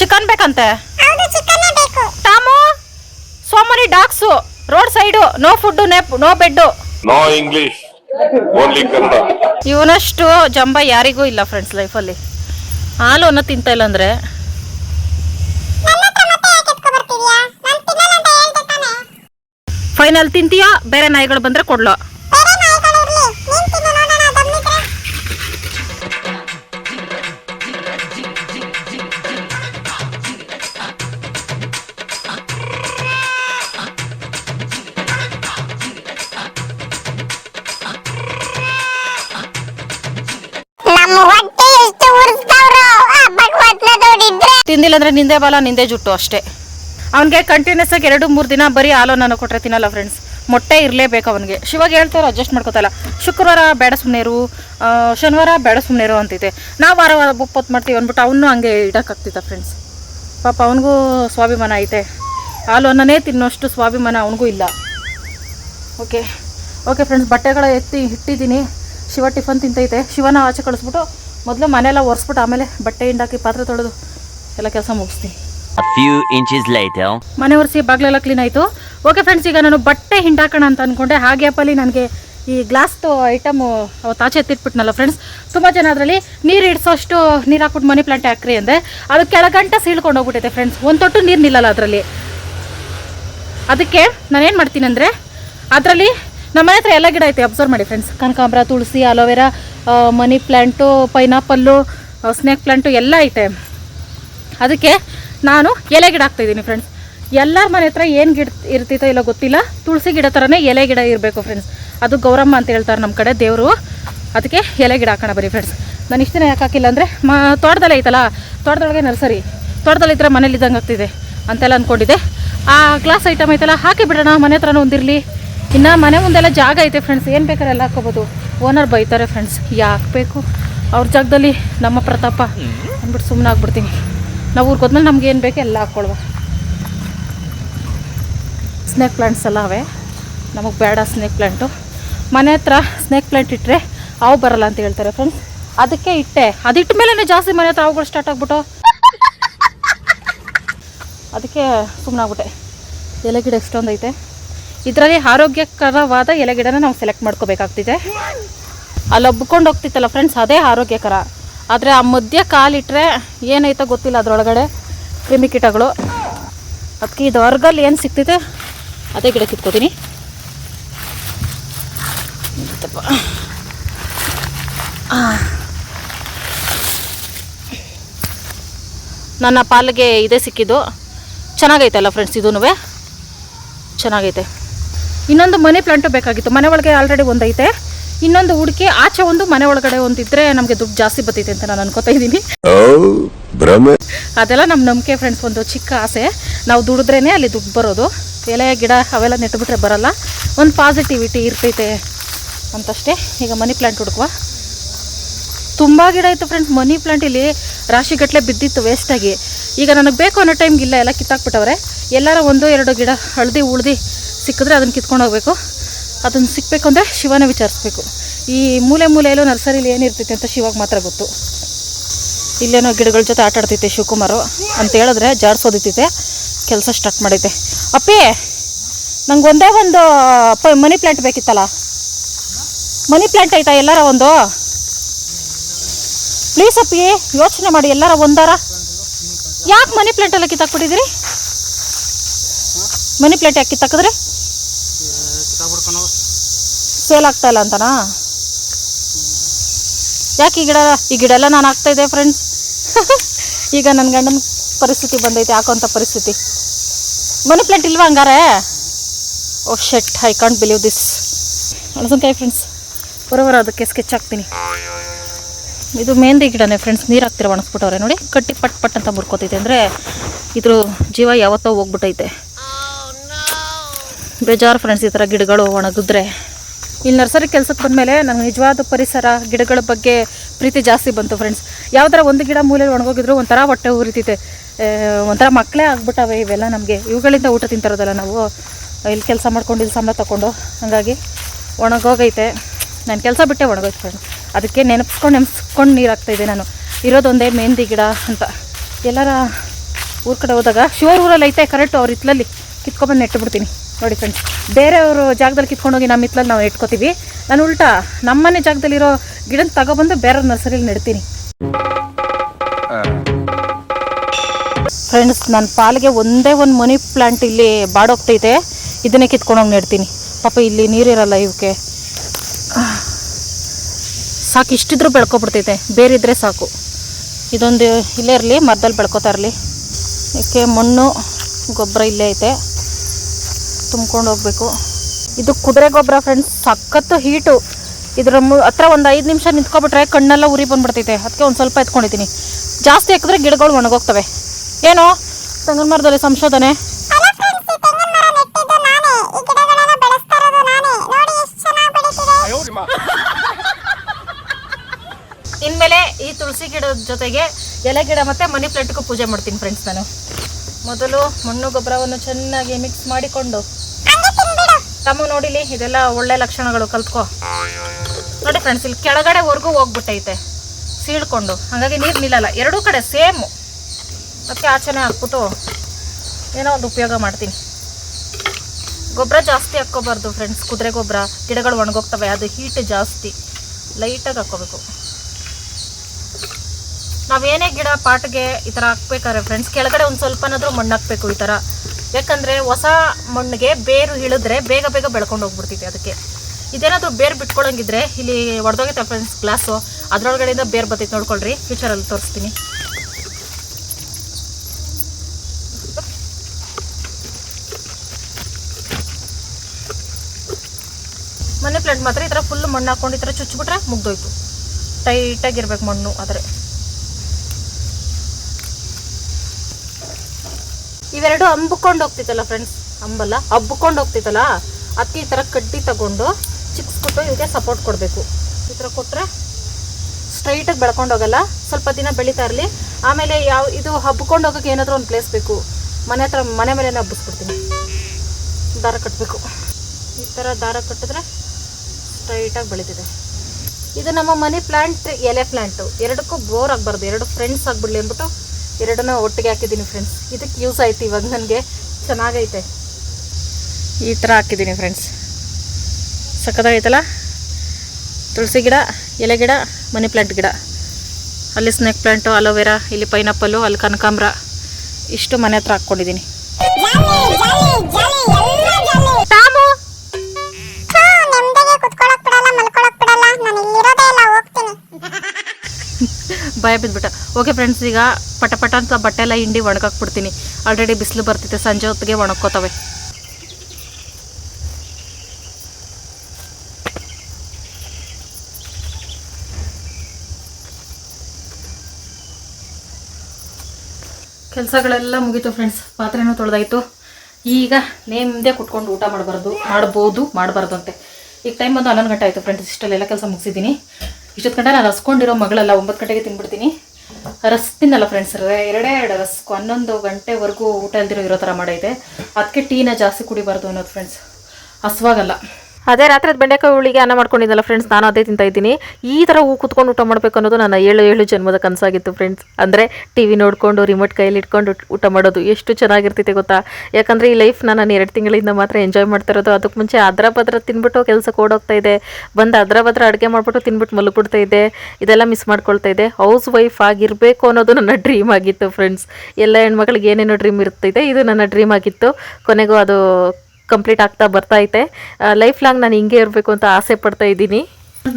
ಚಿಕನ್ ಬೇಕಂತೆ? ಹೌದು ಚಿಕನ್ನೇ ಬೇಕು. Tom so many dogs road side no food no bed no English. ಇವನಷ್ಟು ಜಂಬ ಯಾರಿಗೂ ಇಲ್ಲ ಫ್ರೆಂಡ್ಸ್ ಲೈಫಲ್ಲಿ. ಹಾಲು ಅನ್ನ ತಿಂತ ಇಲ್ಲ ಅಂದ್ರೆ? ನನ್ನ ಹತ್ರ ಯಾಕೆ ಎತ್ಕೊ ಬರ್ತಿದ್ಯಾ? ನಾನು ತಿನ್ನಲ್ಲ ಅಂತ ಹೇಳ್ದೆ ಫೈನಲ್ ತಿಂತೀಯಾ ಬೇರೆ ನಾಯಿಗಳು ಬಂದ್ರೆ ಕೊಡ್ಲೋ. ತಿಂದಿಲ್ಲ ಅಂದರೆ ನಿಂದೆ ಬಾಲ, ನಿಂದೆ ಜುಟ್ಟು ಅಷ್ಟೇ. ಅವನಿಗೆ ಕಂಟಿನ್ಯೂಸ್ ಆಗಿ ಎರಡು, ಮೂರು ದಿನ ಬರೀ ಹಾಲು ನಾನು ಕೊಟ್ಟರೆ ತಿನ್ನಲ್ಲ ಫ್ರೆಂಡ್ಸ್ ಮೊಟ್ಟೆ ಇರಲೇಬೇಕು ಅವನಿಗೆ. ಶಿವಾಗ ಹೇಳ್ತಾರೆ ಅಡ್ಜಸ್ಟ್ ಮಾಡ್ಕೋತಲ್ಲ. ಶುಕ್ರವಾರ ಬೇಡ ಸುಮ್ಮನೆರು ಶನಿವಾರ ಬೇಡ ಸುಮ್ಮನೆರು ಅಂತೈತೆ ನಾವು ವಾರ ವಾರ ಬುಪ್ಪತ್ತು ಮಾಡ್ತೀವಿ ಅಂದ್ಬಿಟ್ಟು ಅವನು ಹಂಗೆ ಇಡೋಕ್ಕಾಗ್ತಿತ್ತ ಫ್ರೆಂಡ್ಸ್ ಪಾಪ ಅವನಿಗೂ ಸ್ವಾಭಿಮಾನ ಐತೆ. ಹಾಲು, ಅನ್ನನೇ ತಿನ್ನೋಷ್ಟು ಸ್ವಾಭಿಮಾನ ಅವನಿಗೂ ಇಲ್ಲ. ಓಕೆ ಓಕೆ ಫ್ರೆಂಡ್ಸ್ ಬಟ್ಟೆಗಳ ಎತ್ತಿ ಇಟ್ಟಿದ್ದೀನಿ. ಶಿವ ಟಿಫನ್ ತಿಂತೈತೆ. ಶಿವನ ಆಚೆ ಕಳಿಸ್ಬಿಟ್ಟು ಮೊದಲು ಮನೆಯೆಲ್ಲ ಒರೆಸ್ಬಿಟ್ಟು ಆಮೇಲೆ ಬಟ್ಟೆ ಹಿಂಡಾಕಿ ಪಾತ್ರೆ ತೊಳೆದು ಎಲ್ಲ ಕೆಲಸ ಮುಗಿಸ್ತೀನಿ A few inches later. ಮನೆ ಒರೆಸಿ ಬಾಗ್ಲೆಲ್ಲ ಕ್ಲೀನ್ ಆಯಿತು. ಓಕೆ ಫ್ರೆಂಡ್ಸ್ ಈಗ ನಾನು ಬಟ್ಟೆ ಹಿಂಡಾಕೋಣ ಅಂತ ಅಂದ್ಕೊಂಡೆ ಹಾಗೆ ಅಪ್ಪಲ್ಲಿ ನನಗೆ ಈ ಗ್ಲಾಸ್ದು ಐಟಮು ಅವತ್ತು ತಾಚೆ ಎತ್ತಿಟ್ಬಿಟ್ನಲ್ಲ ಫ್ರೆಂಡ್ಸ್ ತುಂಬ ಜನ ಅದರಲ್ಲಿ ನೀರು ಇಡ್ಸೋಷ್ಟು ನೀರು ಹಾಕ್ಬಿಟ್ಟು ಮನಿ ಪ್ಲಾಂಟ್ ಹಾಕ್ರಿ ಅಂದೆ. ಅದು ಕೆಳಗಂಟ ಸೀಳ್ಕೊಂಡು ಹೋಗ್ಬಿಟ್ಟೈತೆ ಫ್ರೆಂಡ್ಸ್ ಒಂದು ತೊಟ್ಟು ನೀರು ನಿಲ್ಲಲ್ಲ ಅದರಲ್ಲಿ. ಅದಕ್ಕೆ ನಾನೇನು ಮಾಡ್ತೀನಿ ಅಂದರೆ ಅದರಲ್ಲಿ ನಮ್ಮ ಮನೆ ಹತ್ರ ಎಲ್ಲ ಗಿಡ ಐತೆ ಅಬ್ಸರ್ವ್ ಮಾಡಿ ಫ್ರೆಂಡ್ಸ್ ಕನಕಾಂಬ್ರ tulsi aloe vera money plant pineapple snake plant ಎಲ್ಲ ಐತೆ. ಅದಕ್ಕೆ ನಾನು ಎಲೆ ಗಿಡ ಹಾಕ್ತಾಯಿದ್ದೀನಿ ಫ್ರೆಂಡ್ಸ್ ಎಲ್ಲರ ಮನೆ ಹತ್ರ ಏನು ಗಿಡ ಇರ್ತಿತ್ತೋ ಇಲ್ಲ ಗೊತ್ತಿಲ್ಲ ತುಳಸಿ ಗಿಡ ಥರನೇ ಎಲೆ ಗಿಡ ಇರಬೇಕು ಫ್ರೆಂಡ್ಸ್ ಅದು ಗೌರಮ್ಮ ಅಂತ ಹೇಳ್ತಾರೆ ನಮ್ಮ ಕಡೆ ದೇವರು. ಅದಕ್ಕೆ ಎಲೆ ಗಿಡ ಹಾಕೋಣ ಬರೀ ಫ್ರೆಂಡ್ಸ್ ನಾನು ಇಷ್ಟು ದಿನ ಯಾಕೆ ಹಾಕಿಲ್ಲ ಅಂದರೆ ಮ ತೋಟದಲ್ಲೇ ಐತಲ್ಲ ತೋಟದೊಳಗೆ ನರ್ಸರಿ. ತೋಟದಲ್ಲಿ ಇದ್ದರೆ ಮನೇಲಿ ಇದ್ದಂಗೆ ಆಗ್ತಿದೆ ಅಂತೆಲ್ಲ ಅಂದ್ಕೊಂಡಿದ್ದೆ ಆ ಗ್ಲಾಸ್ ಐಟಮ್ ಐತಲ್ಲ ಹಾಕಿ ಬಿಡೋಣ ಮನೆ ಹತ್ರನೂ ಒಂದಿರಲಿ. ಇನ್ನು ಮನೆ ಮುಂದೆಲ್ಲ ಜಾಗ ಐತೆ ಫ್ರೆಂಡ್ಸ್ ಏನು ಬೇಕಾದ್ರೆ ಎಲ್ಲ ಹಾಕೋಬೋದು ಓನರ್ ಬೈತಾರೆ ಫ್ರೆಂಡ್ಸ್ ಯಾಕೆ ಬೇಕು? ಅವ್ರ ಜಾಗದಲ್ಲಿ ನಮ್ಮ ಪ್ರತಾಪ. ಅಂದ್ಬಿಟ್ಟು ಸುಮ್ಮನೆ ಆಗ್ಬಿಡ್ತೀನಿ. ನಾವು ಊರಿಗೆ ಹೋದ್ಮೇಲೆ ನಮ್ಗೆ ಏನು ಬೇಕು ಎಲ್ಲ ಹಾಕ್ಕೊಳ್ವ. ಸ್ನೇಕ್ ಪ್ಲಾಂಟ್ಸ್ ಎಲ್ಲ ಅವೆ. ನಮಗೆ ಬೇಡ ಸ್ನೇಕ್ ಪ್ಲಾಂಟು ಮನೆ ಹತ್ರ ಸ್ನೇಕ್ ಪ್ಲಾಂಟ್ ಇಟ್ಟರೆ ಅವು ಬರಲ್ಲ ಅಂತ ಹೇಳ್ತಾರೆ ಫ್ರೆಂಡ್ಸ್ ಅದಕ್ಕೆ ಇಟ್ಟೆ. ಅದಿಟ್ಟ ಮೇಲೆ ಜಾಸ್ತಿ ಮನೆ ಹತ್ರ ಅವುಗಳು ಸ್ಟಾರ್ಟ್ ಆಗ್ಬಿಟ್ಟು. ಅದಕ್ಕೆ ಸುಮ್ಮನಾಗ್ಬಿಟ್ಟೆ ಎಲೆ ಗಿಡ ಎಷ್ಟೊಂದು ಐತೆ. ಇದರಲ್ಲಿ ಆರೋಗ್ಯಕರವಾದ ಎಲೆಗಿಡನ ನಾವು ಸೆಲೆಕ್ಟ್ ಮಾಡ್ಕೋಬೇಕಾಗ್ತಿದೆ. ಅಲ್ಲಿ ಒಬ್ಕೊಂಡು ಹೋಗ್ತಿತ್ತಲ್ಲ ಫ್ರೆಂಡ್ಸ್ ಅದೇ ಆರೋಗ್ಯಕರ. ಆದರೆ ಆ ಮಧ್ಯೆ ಕಾಲಿಟ್ಟರೆ ಏನೈತೋ ಗೊತ್ತಿಲ್ಲ ಅದರೊಳಗಡೆ ಕ್ರಿಮಿಕೀಟಗಳು ಅದಕ್ಕೆ ಇದು ಹೊರ್ಗಲ್ಲಿ ಏನು ಸಿಗ್ತೈತೆ ಅದೇ ಗಿಡ ಕಿತ್ಕೋತೀನಿ. ನನ್ನ ಪಾಲಿಗೆ ಇದೇ ಸಿಕ್ಕಿದ್ದು. ಚೆನ್ನಾಗೈತಲ್ಲ ಫ್ರೆಂಡ್ಸ್ ಇದೂ ಚೆನ್ನಾಗೈತೆ. ಇನ್ನೊಂದು ಮನಿ ಪ್ಲಾಂಟು ಬೇಕಾಗಿತ್ತು. ಮನೆ ಒಳಗೆ ಆಲ್ರೆಡಿ ಒಂದೈತೆ. ಇನ್ನೊಂದು ಹುಡುಕಿ ಆಚೆ ಒಂದು ಮನೆ ಒಳಗಡೆ ಒಂದು ನಮ್ಗೆ ನಮಗೆ ದುಡ್ಡು ಜಾಸ್ತಿ ಬರ್ತೈತೆ ಅಂತ ನಾನು ಅನ್ಕೋತಾ ಇದ್ದೀನಿ. ಅದೆಲ್ಲ ನಮ್ಮ ನಂಬಿಕೆ ಫ್ರೆಂಡ್ಸ್ ಒಂದು ಚಿಕ್ಕ ಆಸೆ. ನಾವು ದುಡಿದ್ರೇನೆ ಅಲ್ಲಿ ದುಡ್ಡು ಬರೋದು. ಎಲೆ ಗಿಡ ಅವೆಲ್ಲ ನೆಟ್ಬಿಟ್ರೆ ಬರಲ್ಲ. ಒಂದು ಪಾಸಿಟಿವಿಟಿ ಇರ್ತೈತೆ ಅಂತಷ್ಟೇ. ಈಗ ಮನಿ ಪ್ಲ್ಯಾಂಟ್ ಹುಡುಕುವ. ತುಂಬ ಗಿಡ ಇತ್ತು ಫ್ರೆಂಡ್ಸ್ ಮನಿ ಪ್ಲಾಂಟ್ ಇಲ್ಲಿ ರಾಶಿಗಟ್ಟಲೆ ಬಿದ್ದಿತ್ತು ವೇಸ್ಟಾಗಿ ಈಗ ನನಗೆ ಬೇಕು ಅನ್ನೋ ಟೈಮ್ಗೆ ಇಲ್ಲ ಎಲ್ಲ ಕಿತ್ತಾಕ್ಬಿಟ್ಟವ್ರೆ. ಎಲ್ಲಾರ ಒಂದು ಎರಡು ಗಿಡ ಹಳದಿ ಉಳ್ದು ಸಿಕ್ಕಿದ್ರೆ ಅದನ್ನು ಕಿತ್ಕೊಂಡು ಹೋಗ್ಬೇಕು. ಅದನ್ನು ಸಿಕ್ಕಬೇಕು ಅಂದರೆ ಶಿವನ ವಿಚಾರಿಸ್ಬೇಕು. ಈ ಮೂಲೆ ಮೂಲೆಯಲ್ಲೂ ನರ್ಸರಿಲಿ ಏನಿರ್ತೈತೆ ಅಂತ ಶಿವಾಗ ಮಾತ್ರ ಗೊತ್ತು. ಇಲ್ಲೇನೋ ಗಿಡಗಳ ಜೊತೆ ಆಟ ಆಡ್ತೈತೆ ಶಿವಕುಮಾರು ಅಂತ ಹೇಳಿದ್ರೆ ಜಾಡ್ಸೋದಿತ್ತೈತೆ, ಕೆಲಸ ಸ್ಟಾರ್ಟ್ ಮಾಡೈತೆ. ಅಪ್ಪಿ, ನಂಗೆ ಒಂದೇ ಒಂದು, ಪ, ಮನಿ ಪ್ಲ್ಯಾಂಟ್ ಬೇಕಿತ್ತಲ್ಲ? ಮನಿ ಪ್ಲ್ಯಾಂಟ್ ಐತಾ ಎಲ್ಲಾರ ಒಂದು? ಪ್ಲೀಸ್ ಅಪ್ಪಿ, ಯೋಚನೆ ಮಾಡಿ, ಎಲ್ಲಾರ ಒಂದಾರ? ಯಾಕೆ ಮನಿ ಪ್ಲಾಂಟ್ ಎಲ್ಲ ಕಿತ್ತಾಕ್ಬಿಟ್ಟಿದ್ದೀರಿ? ಮನಿ ಪ್ಲ್ಯಾಂಟ್ ಯಾಕೆ ಕಿತ್ತಾಕಿದ್ರಿ? ಸೇಲ್ ಆಗ್ತಾ ಇಲ್ಲ ಅಂತನಾ? ಯಾಕೆ ಈ ಗಿಡ ಈ ಗಿಡ ಎಲ್ಲ ನಾನು ಹಾಕ್ತಾ ಇದ್ದೆ ಫ್ರೆಂಡ್ಸ್ <laughs> ಈಗ ನನ್ನ ಗಂಡನ ಪರಿಸ್ಥಿತಿ ಬಂದೈತೆ ಹಾಕೋಂಥ ಪರಿಸ್ಥಿತಿ. ಮನಿ ಪ್ಲಾಂಟ್ ಇಲ್ವಾ ಹಂಗಾರೆ? ಓ shit I can't believe this ಮೆಣಸಿನ್ಕಾಯಿ ಫ್ರೆಂಡ್ಸ್ ಬರೋಬರ ಅದಕ್ಕೆ ಸ್ಕೆಚ್ ಹಾಕ್ತೀನಿ. ಇದು ಮೆಹಂದಿ ಗಿಡನೇ ಫ್ರೆಂಡ್ಸ್ ನೀರು ಹಾಕ್ತಿರ ಒಣಸ್ಬಿಟ್ಟವ್ರೆ ನೋಡಿ. ಕಟ್ಟಿ ಪಟ್ ಪಟ್ ಅಂತ ಮುರ್ಕೋತೈತೆ ಅಂದರೆ ಇದ್ರ ಜೀವ ಯಾವತ್ತೋ ಹೋಗ್ಬಿಟ್ಟೈತೆ. ಬೇಜಾರು ಫ್ರೆಂಡ್ಸ್ ಈ ಥರ ಗಿಡಗಳು ಒಣಗಿದ್ರೆ. ಇಲ್ಲಿ ನರ್ಸರಿ ಕೆಲಸಕ್ಕೆ ಬಂದಮೇಲೆ ನನಗೆ ನಿಜವಾದ ಪರಿಸರ ಗಿಡಗಳ ಬಗ್ಗೆ ಪ್ರೀತಿ ಜಾಸ್ತಿ ಬಂತು ಫ್ರೆಂಡ್ಸ್ ಯಾವ್ದಾರ ಒಂದು ಗಿಡ ಮೂಲೆಯಲ್ಲಿ ಒಣಗೋಗಿದ್ರು ಒಂಥರ ಹೊಟ್ಟೆ ಉರಿತೈತೆ. ಆ, ಒಂಥರ ಮಕ್ಕಳೇ ಆಗ್ಬಿಟ್ಟವೆ ಇವೆಲ್ಲ ನಮಗೆ. ಇವುಗಳಿಂದ ಊಟ ತಿಂತಿರೋದಲ್ಲ ನಾವು. ಇಲ್ಲಿ ಕೆಲಸ ಮಾಡ್ಕೊಂಡು ಇಲ್ಲಿ ಸಂಬಳ ತಗೊಂಡು ಹಾಗಾಗಿ ಒಣಗೋಗೈತೆ. ನಾನು ಕೆಲಸ ಬಿಟ್ಟೆ ಒಣಗೋಯ್ತು ಫ್ರೆಂಡ್ಸ್ ಅದಕ್ಕೆ ನೆನಪಿಸ್ಕೊಂಡು ನೆನೆಸ್ಕೊಂಡು ನೀರು ಹಾಕ್ತಾಯಿದ್ದೆ ನಾನು. ಇರೋದೊಂದೇ ಮೆಹಂದಿ ಗಿಡ ಅಂತ. ಎಲ್ಲರ ಊರ ಕಡೆ ಹೋದಾಗ ಶಿವರ್ ಊರಲ್ಲಿ ಐತೆ ಕರೆಕ್ಟು ಅವ್ರ ಇತ್ತಲಲ್ಲಿ ಕಿತ್ಕೊಂಡ್ಬಂದು ನೆಟ್ಟುಬಿಡ್ತೀನಿ. ನೋಡಿ ಫ್ರೆಂಡ್ಸ್, ಬೇರೆಯವರು ಜಾಗದಲ್ಲಿ ಕಿತ್ಕೊಂಡೋಗಿ ನಮ್ಮ ಹಿತ್ತಲಲ್ಲಿ ನಾವು ಇಟ್ಕೋತೀವಿ. ನಾನು ಉಲ್ಟಾ ನಮ್ಮನೆ ಜಾಗದಲ್ಲಿರೋ ಗಿಡನ ತಗೊಬಂದು ಬೇರೆ ನರ್ಸರಿಲಿ ನೆಡ್ತೀನಿ. ಫ್ರೆಂಡ್ಸ್ ನನ್ನ ಪಾಲಿಗೆ ಒಂದೇ ಒಂದು ಮನಿ ಪ್ಲಾಂಟ್ ಇಲ್ಲಿ ಬಾಡೋಗ್ತೈತೆ. ಇದನ್ನೇ ಕಿತ್ಕೊಂಡೋಗಿ ನೆಡ್ತೀನಿ. ಪಾಪ ಇಲ್ಲಿ ನೀರಿರಲ್ಲ ಇವಕ್ಕೆ ಸಾಕು, ಇಷ್ಟಿದ್ರೂ ಬೆಳ್ಕೊಬಿಡ್ತೈತೆ. ಬೇರೆ ಇದ್ದರೆ ಸಾಕು. ಇದೊಂದು ಇಲ್ಲೇ ಇರಲಿ, ಮರದಲ್ಲಿ ಬೆಳ್ಕೊತಾ ಇರಲಿ. ಇದಕ್ಕೆ ಮಣ್ಣು, ಗೊಬ್ಬರ ಇಲ್ಲೇ ಐತೆ. ತುಂಬ್ಕೊಂಡು ಹೋಗ್ಬೇಕು. ಇದು ಕುದುರೆ ಗೊಬ್ಬರ ಫ್ರೆಂಡ್ಸ್ ಸಖತ್ತು ಹೀಟು ಇದ್ರ ಮು ಹತ್ರ ಒಂದು ಐದು ನಿಮಿಷ ನಿಂತ್ಕೊಬಿಟ್ರೆ ಕಣ್ಣೆಲ್ಲ ಉರಿ ಬಂದ್ಬಿಡ್ತೈತೆ. ಅದಕ್ಕೆ ಒಂದು ಸ್ವಲ್ಪ ಎತ್ಕೊಂಡಿದ್ದೀನಿ. ಜಾಸ್ತಿ ಹಾಕಿದ್ರೆ ಗಿಡಗಳು ಒಣಗೋಗ್ತವೆ. ಏನು? ತೆಂಗಿನ ಮರದಲ್ಲಿ ಸಂಶೋಧನೆ. ಅಲ್ಲ ಫ್ರೆಂಡ್ಸ್ ಈ ನೆಟ್ಟಿದ್ದು ನಾನೇ. ಈ ಗಿಡಗಳೆಲ್ಲ ಬೆಳೆಸ್ತಾ ಇರೋದು ನೋಡಿ ಎಷ್ಟು ಚೆನ್ನಾಗಿ ಬೆಳೀತಿದೆ. <laughs> ಇನ್ಮೇಲೆ ಈ ತುಳಸಿ ಗಿಡದ ಜೊತೆಗೆ ಎಲೆ ಗಿಡ ಮತ್ತು ಮನಿ ಪ್ಲಾಂಟ್ಗೂ ಪೂಜೆ ಮಾಡ್ತೀನಿ ಫ್ರೆಂಡ್ಸ್ ನಾನು. ಮೊದಲು ಮಣ್ಣು ಗೊಬ್ಬರವನ್ನು ಚೆನ್ನಾಗಿ ಮಿಕ್ಸ್ ಮಾಡಿಕೊಂಡು ತಮ್ಮ ನೋಡಿಲಿ, ಇದೆಲ್ಲ ಒಳ್ಳೆ ಲಕ್ಷಣಗಳು, ಕಲ್ತ್ಕೋ. ನೋಡಿ ಫ್ರೆಂಡ್ಸ್ ಇಲ್ಲಿ ಕೆಳಗಡೆವರೆಗೂ ಹೋಗ್ಬಿಟ್ಟೈತೆ, ಸೀಳ್ಕೊಂಡು. ಹಾಗಾಗಿ ನೀರು ನಿಲ್ಲಲ್ಲ, ಎರಡೂ ಕಡೆ ಸೇಮು. ಅದಕ್ಕೆ ಆಚೆನೇ ಹಾಕ್ಬಿಟ್ಟು ಏನೋ ಒಂದು ಉಪಯೋಗ ಮಾಡ್ತೀನಿ. ಗೊಬ್ಬರ ಜಾಸ್ತಿ ಹಾಕ್ಕೋಬಾರ್ದು ಫ್ರೆಂಡ್ಸ್ ಕುದುರೆ ಗೊಬ್ಬರ ಗಿಡಗಳು ಒಣಗೋಗ್ತವೆ, ಅದು ಹೀಟ್ ಜಾಸ್ತಿ. ಲೈಟಾಗಿ ಹಾಕ್ಕೋಬೇಕು. ನಾವೇನೇ ಗಿಡ ಪಾಟ್ಗೆ ಈ ಥರ ಹಾಕ್ಬೇಕಾದ್ರೆ ಫ್ರೆಂಡ್ಸ್ ಕೆಳಗಡೆ ಒಂದು ಸ್ವಲ್ಪನಾದರೂ ಮಣ್ಣು ಹಾಕಬೇಕು ಈ ಥರ. ಯಾಕಂದರೆ ಹೊಸ ಮಣ್ಣಿಗೆ ಬೇರು ಇಳಿದ್ರೆ ಬೇಗ ಬೇಗ ಬೆಳ್ಕೊಂಡು ಹೋಗ್ಬಿಡ್ತೈತೆ ಅದಕ್ಕೆ. ಇದೇನಾದರೂ ಬೇರು ಬಿಟ್ಕೊಳಂಗಿದ್ರೆ ಇಲ್ಲಿ ಒಡೆದೋಗೈತೆ ಫ್ರೆಂಡ್ಸ್ ಗ್ಲಾಸು ಅದರೊಳಗಡೆಯಿಂದ ಬೇರು ಬರ್ತೈತೆ ನೋಡ್ಕೊಳ್ರಿ ಫ್ಯೂಚರಲ್ಲಿ ತೋರಿಸ್ತೀನಿ. ಮನೆ ಪ್ಲಾಂಟ್ ಮಾತ್ರ ಈ ಥರ ಫುಲ್ ಮಣ್ಣು ಹಾಕೊಂಡು ಈ ಥರ ಚುಚ್ಚಿಬಿಟ್ರೆ ಮುಗ್ದೋಯ್ತು. ಟೈಟಾಗಿರ್ಬೇಕು ಮಣ್ಣು ಆದರೆ. ಇವೆರಡು ಅಂಬ್ಕೊಂಡು ಹೋಗ್ತಿತ್ತಲ್ಲ ಫ್ರೆಂಡ್ಸ್ ಅಂಬಲ್ಲ ಹಬ್ಕೊಂಡು ಹೋಗ್ತಿತ್ತಲ್ಲ? ಅದಕ್ಕೆ ಈ ಥರ ಕಡ್ಡಿ ತಗೊಂಡು ಚಿಕ್ಸ್ಬಿಟ್ಟು ಇದಕ್ಕೆ ಸಪೋರ್ಟ್ ಕೊಡಬೇಕು. ಈ ಥರ ಕೊಟ್ಟರೆ ಸ್ಟ್ರೈಟಾಗಿ ಬೆಳ್ಕೊಂಡು ಹೋಗಲ್ಲ, ಸ್ವಲ್ಪ ದಿನ ಬೆಳೀತಾ ಇರಲಿ. ಆಮೇಲೆ ಯಾವ, ಇದು ಹಬ್ಕೊಂಡು ಹೋಗೋಕೆ ಏನಾದರೂ ಒಂದು ಪ್ಲೇಸ್ ಬೇಕು. ಮನೆ ಹತ್ರ, ಮನೆ ಮೇಲೆ ಹಬ್ಬಿಸ್ಬಿಡ್ತೀನಿ. ದಾರ ಕಟ್ಟಬೇಕು ಈ ಥರ ದಾರ ಕಟ್ಟಿದ್ರೆ ಸ್ಟ್ರೈಟಾಗಿ ಬೆಳೀತಿದೆ. ಇದು ನಮ್ಮ ಮನಿ ಪ್ಲಾಂಟ್ ಎಲೆ ಪ್ಲ್ಯಾಂಟು ಎರಡಕ್ಕೂ ಬೋರ್ ಆಗಬಾರ್ದು. ಎರಡು ಫ್ರೆಂಡ್ಸ್ ಆಗಿಬಿಡ್ಲಿ ಅಂದ್ಬಿಟ್ಟು ಎರಡನ್ನೂ ಒಟ್ಟಿಗೆ ಹಾಕಿದ್ದೀನಿ ಫ್ರೆಂಡ್ಸ್ ಇದಕ್ಕೆ ಯೂಸ್ ಆಯ್ತು ಇವಾಗ ನನಗೆ. ಚೆನ್ನಾಗೈತೆ. ಈ ಥರ ಹಾಕಿದ್ದೀನಿ ಫ್ರೆಂಡ್ಸ್ ಸಖತ್ತಾಗೈತಲ್ಲ? ತುಳಸಿ ಗಿಡ, ಎಲೆ ಗಿಡ, ಮನಿ ಪ್ಲಾಂಟ್ ಗಿಡ. ಅಲ್ಲಿ ಸ್ನೇಕ್ ಪ್ಲಾಂಟು ಅಲೋವೆರಾ ಇಲ್ಲಿ ಪೈನಾಪಲ್ಲು ಅಲ್ಲಿ ಕನಕಾಂಬ್ರ. ಇಷ್ಟು ಮನೆ ಹತ್ರ ಹಾಕ್ಕೊಂಡಿದ್ದೀನಿ. ಭಯ ಬಿದ್ಬಿಟ್ಟ. ಓಕೆ ಫ್ರೆಂಡ್ಸ್ ಈಗ ಪಟ ಪಟ ಅಂತ ಬಟ್ಟೆ ಎಲ್ಲ ಹಿಂಡಿ ಒಣಗಾಕ್ಬಿಡ್ತೀನಿ. ಆಲ್ರೆಡಿ ಬಿಸಿಲು ಬರ್ತಿತ್ತು, ಸಂಜೆ ಹೊತ್ತಿಗೆ ಒಣಗ್ಕೋತವೆ. ಕೆಲಸಗಳೆಲ್ಲ ಮುಗೀತು ಫ್ರೆಂಡ್ಸ್ ಪಾತ್ರೆನೂ ತೊಳೆದಾಯ್ತು. ಈಗ ನೇಮ್ದೇ ಕುಟ್ಕೊಂಡು ಊಟ ಮಾಡಬಾರ್ದು, ಮಾಡ್ಬೋದು, ಮಾಡಬಾರ್ದು ಅಂತೆ. ಈಗ ಟೈಮ್ ಬಂದು ಹನ್ನೊಂದು ಗಂಟೆ ಆಯಿತು ಫ್ರೆಂಡ್ಸ್ ಇಷ್ಟಲ್ಲೆಲ್ಲ ಕೆಲಸ ಮುಗಿಸಿದ್ದೀನಿ. ಇಷ್ಟೊತ್ತು ಕಂಡ ನಾನು ಹಸ್ಕೊಂಡಿರೋ ಮಗಳಲ್ಲ, ಒಂಬತ್ತು ಗಂಟೆಗೆ ತಿನ್ಬಿಡ್ತೀನಿ. ರಸ್ತಿನಲ್ಲ ಫ್ರೆಂಡ್ಸ್ ಎರಡೇ ಎರಡು ರಸ್ಕು, ಹನ್ನೊಂದು ಗಂಟೆವರೆಗೂ ಊಟ ಇಲ್ದಿರೋ ಇರೋ ಥರ ಮಾಡೈತೆ. ಅದಕ್ಕೆ ಟೀನ ಜಾಸ್ತಿ ಕುಡಿಬಾರ್ದು ಅನ್ನೋದು ಫ್ರೆಂಡ್ಸ್ ಹಸ್ವಾಗಲ್ಲ. ಅದೇ ರಾತ್ರಿ ಬೆಂಡೆಕಾಯಿ ಹುಳಿಗೆ ಅನ್ನ ಮಾಡ್ಕೊಂಡಿದ್ದಲ್ಲ ಫ್ರೆಂಡ್ಸ್ ನಾನು ಅದೇ ತಿಂತಾ ಇದ್ದೀನಿ. ಈ ಥರ ಹೂ ಕುತ್ಕೊಂಡು ಊಟ ಮಾಡಬೇಕು ಅನ್ನೋದು ನನ್ನ ಏಳು ಏಳು ಜನ್ಮದ ಕನಸಾಗಿತ್ತು ಫ್ರೆಂಡ್ಸ್ ಅಂದರೆ ಟಿ ವಿ ನೋಡಿಕೊಂಡು ರಿಮೋಟ್ ಕೈಯಲ್ಲಿ ಇಟ್ಕೊಂಡು ಊಟ ಮಾಡೋದು ಎಷ್ಟು ಚೆನ್ನಾಗಿರ್ತೈತೆ ಗೊತ್ತಾ? ಯಾಕಂದರೆ ಈ ಲೈಫ್ನ ನಾನು ಎರಡು ತಿಂಗಳಿಂದ ಮಾತ್ರ ಎಂಜಾಯ್ ಮಾಡ್ತಾ ಇರೋದು. ಅದಕ್ಕೆ ಮುಂಚೆ ಅದರ ಭದ್ರ ತಿನ್ಬಿಟ್ಟು ಕೆಲಸಕ್ಕೆ ಓಡೋಗ್ತಾ ಇದೆ. ಬಂದು ಅದರ ಭದ್ರ ಅಡುಗೆ ಮಾಡ್ಬಿಟ್ಟು ತಿನ್ಬಿಟ್ಟು ಮಲಗ್ಬಿಡ್ತಾ ಇದೆ. ಇದೆಲ್ಲ ಮಿಸ್ ಮಾಡ್ಕೊಳ್ತಾ ಇದೆ. ಹೌಸ್ ವೈಫ್ ಆಗಿರಬೇಕು ಅನ್ನೋದು ನನ್ನ ಡ್ರೀಮ್ ಆಗಿತ್ತು ಫ್ರೆಂಡ್ಸ್ ಎಲ್ಲ ಹೆಣ್ಮಕ್ಳಿಗೆ ಏನೇನೋ ಡ್ರೀಮ್ ಇರ್ತೈತೆ ಇದು ನನ್ನ ಡ್ರೀಮ್ ಆಗಿತ್ತು. ಕೊನೆಗೂ ಅದು ಕಂಪ್ಲೀಟ್ ಆಗ್ತಾ ಬರ್ತಾ ಐತೆ. ಲೈಫ್ ಲಾಂಗ್ ನಾನು ಹಿಂಗೆ ಇರಬೇಕು ಅಂತ ಆಸೆ ಪಡ್ತಾ ಇದ್ದೀನಿ.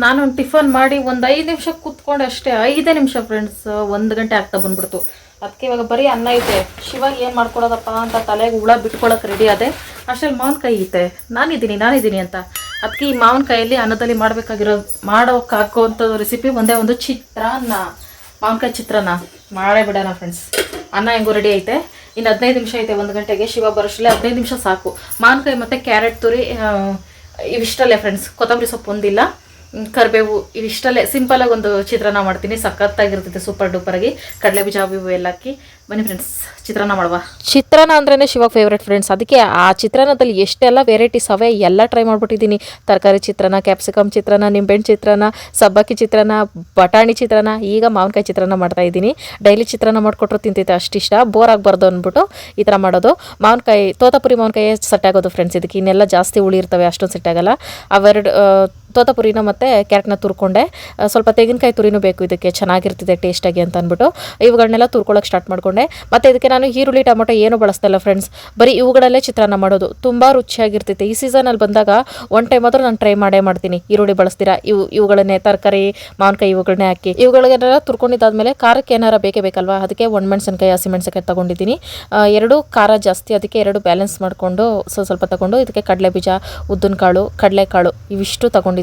ನಾನು ಟಿಫನ್ ಮಾಡಿ ಒಂದು ಐದು ನಿಮಿಷ ಕೂತ್ಕೊಂಡು ಅಷ್ಟೇ ಐದೇ ನಿಮಿಷ ಫ್ರೆಂಡ್ಸ್ ಒಂದು ಗಂಟೆ ಆಗ್ತಾ ಬಂದ್ಬಿಡ್ತು. ಅದಕ್ಕೆ ಇವಾಗ ಬರೀ ಅನ್ನ ಐತೆ. ಶಿವಾಗ ಏನು ಮಾಡ್ಕೊಡೋದಪ್ಪ ಅಂತ ತಲೆಗೆ ಹುಳ ಬಿಟ್ಕೊಳಕ್ಕೆ ರೆಡಿ ಅದೇ ಅಷ್ಟೇ ಮಾವಿನಕಾಯಿ ಐತೆ. ನಾನಿದ್ದೀನಿ ನಾನಿದ್ದೀನಿ ಅಂತ. ಅದಕ್ಕೆ ಈ ಮಾವಿನಕಾಯಲ್ಲಿ ಅನ್ನದಲ್ಲಿ ಮಾಡಬೇಕಾಗಿರೋ ಮಾಡೋಕ್ಕಾಗೋವಂಥ ರೆಸಿಪಿ ಒಂದೇ ಒಂದು ಚಿತ್ರಾನ್ನ. ಮಾವಿನಕಾಯಿ ಚಿತ್ರಾನ್ನ. ಮಾಡೇ ಬಿಡೋಣ ಫ್ರೆಂಡ್ಸ್ ಅನ್ನ ಹೆಂಗೂ ರೆಡಿ ಐತೆ. ಇನ್ನು ಹದಿನೈದು ನಿಮಿಷ ಐತೆ, ಒಂದು ಗಂಟೆಗೆ. ಶಿವ ಬರೋಷ್ಟರಲ್ಲಿ ಹದಿನೈದು ನಿಮಿಷ ಸಾಕು. ಮಾವಿನಕಾಯಿ ಮತ್ತು ಕ್ಯಾರೆಟ್ ತುರಿ ಇವಿಷ್ಟಲ್ಲೇ ಫ್ರೆಂಡ್ಸ್ ಕೊತ್ತಂಬರಿ ಸೊಪ್ಪು ಒಂದಿಲ್ಲ. ಕರಿಬೇವು ಇವಿಷ್ಟಲ್ಲೇ. ಸಿಂಪಲಾಗಿ ಒಂದು ಚಿತ್ರಾನ್ನ ಮಾಡ್ತೀನಿ. ಸಖತ್ತಾಗಿರ್ತೈತೆ ಸೂಪರ್ ಡೂಪರಾಗಿ ಕಡಲೆ ಬೀಜ ಬೀವು ಎಲ್ಲ ಹಾಕಿ. ಬನ್ನಿ ಫ್ರೆಂಡ್ಸ್ ಚಿತ್ರಾನ್ನ ಮಾಡುವ. ಚಿತ್ರಾನ್ನ ಅಂದ್ರೆ ಶಿವ ಫೇವ್ರೆಟ್ ಫ್ರೆಂಡ್ಸ್ ಅದಕ್ಕೆ ಆ ಚಿತ್ರಾನ್ನದಲ್ಲಿ ಎಷ್ಟೆಲ್ಲ ವೆರೈಟೀಸ್ ಅವೆ, ಎಲ್ಲ ಟ್ರೈ ಮಾಡ್ಬಿಟ್ಟಿದ್ದೀನಿ. ತರಕಾರಿ ಚಿತ್ರಾನ್ನ ಕ್ಯಾಪ್ಸಿಕಮ್ ಚಿತ್ರಾನ್ನ, ನಿಂಬೆಹಣ್ಣು ಚಿತ್ರಾನ್ನ, ಸಬ್ಬಕ್ಕಿ ಚಿತ್ರಾನ್ನ, ಬಟಾಣಿ ಚಿತ್ರಾನ್ನ, ಈಗ ಮಾವಿನಕಾಯಿ ಚಿತ್ರಾನ್ನ ಮಾಡ್ತಾ ಇದ್ದೀನಿ. ಡೈಲಿ ಚಿತ್ರಾನ್ನ ಮಾಡಿಕೊಟ್ರು ತಿಂತೈತೆ ಅಷ್ಟಿಷ್ಟ ಬೋರ್ ಆಗಬಾರ್ದು ಅಂದ್ಬಿಟ್ಟು ಈ ಥರ ಮಾಡೋದು. ಮಾವಿನಕಾಯಿ, ತೋತಾಪುರಿ ಮಾವಿನಕಾಯಿ ಸೆಟ್ ಆಗೋದು ಫ್ರೆಂಡ್ಸ್ ಇದಕ್ಕೆ ಇನ್ನೆಲ್ಲ ಜಾಸ್ತಿ ಉಳಿರ್ತವೆ ಅಷ್ಟೊಂದು ಸೆಟ್ ಆಗೋಲ್ಲ. ಅವೆರಡು ತೋತಾಪುರಿನ ಮತ್ತು ಕ್ಯಾರೆಟ್ನ ತುರ್ಕೊಂಡೆ. ಸ್ವಲ್ಪ ತೆಂಗಿನಕಾಯಿ ತುರಿನೂ ಬೇಕು ಇದಕ್ಕೆ ಚೆನ್ನಾಗಿರ್ತಿದೆ ಟೇಸ್ಟಾಗಿ ಅಂತ ಅಂದ್ಬಿಟ್ಟು ಇವುಗಳನ್ನೆಲ್ಲ ತುರ್ಕೊಳ್ಳೋಕೆ ಸ್ಟಾರ್ಟ್ ಮಾಡಿಕೊಂಡೆ. ಮತ್ತು ಇದಕ್ಕೆ ನಾನು ಈರುಳ್ಳಿ ಟೊಮೊಟೊ ಏನು ಬಳಸ್ತಾ ಇಲ್ಲ ಫ್ರೆಂಡ್ಸ್ ಬರೀ ಇವುಗಳಲ್ಲೇ ಚಿತ್ರಾನ್ನ ಮಾಡೋದು. ತುಂಬ ರುಚಿಯಾಗಿರ್ತೈತೆ ಈ ಸೀಸನಲ್ಲಿ ಬಂದಾಗ ಒನ್ ಟೈಮ್ ಆದರೂ ನಾನು ಟ್ರೈ ಮಾಡೇ ಮಾಡ್ತೀನಿ. ಈರುಳ್ಳಿ ಬಳಸ್ತೀರಾ? ಇವು ಇವುಗಳನ್ನೇ ತರಕಾರಿ ಮಾವಿನಕಾಯಿ ಇವುಗಳನ್ನೇ ಹಾಕಿ. ಇವುಗಳಿಗೆಲ್ಲ ತುರ್ಕೊಂಡಿದ್ದಾದ್ಮೇಲೆ ಖಾರಕ್ಕೆ ಏನಾರ ಬೇಕೇ ಬೇಕಲ್ವಾ? ಅದಕ್ಕೆ ಒಣ ಮೆಣಸಿನ್ಕಾಯಿ ತೊಗೊಂಡಿದ್ದೀನಿ. ಆ, ಎರಡು ಖಾರ ಜಾಸ್ತಿ ಅದಕ್ಕೆ ಎರಡು ಬ್ಯಾಲೆನ್ಸ್ ಮಾಡಿಕೊಂಡು ಸ್ವಲ್ಪ ಸ್ವಲ್ಪ ತಗೊಂಡು ಇದಕ್ಕೆ ಕಡಲೆ ಬೀಜ ಉದ್ದಿನ ಕಾಳು ಕಡಲೆಕಾಳು ಇವಿಷ್ಟು ತಗೊಂಡಿದ್ದೀನಿ.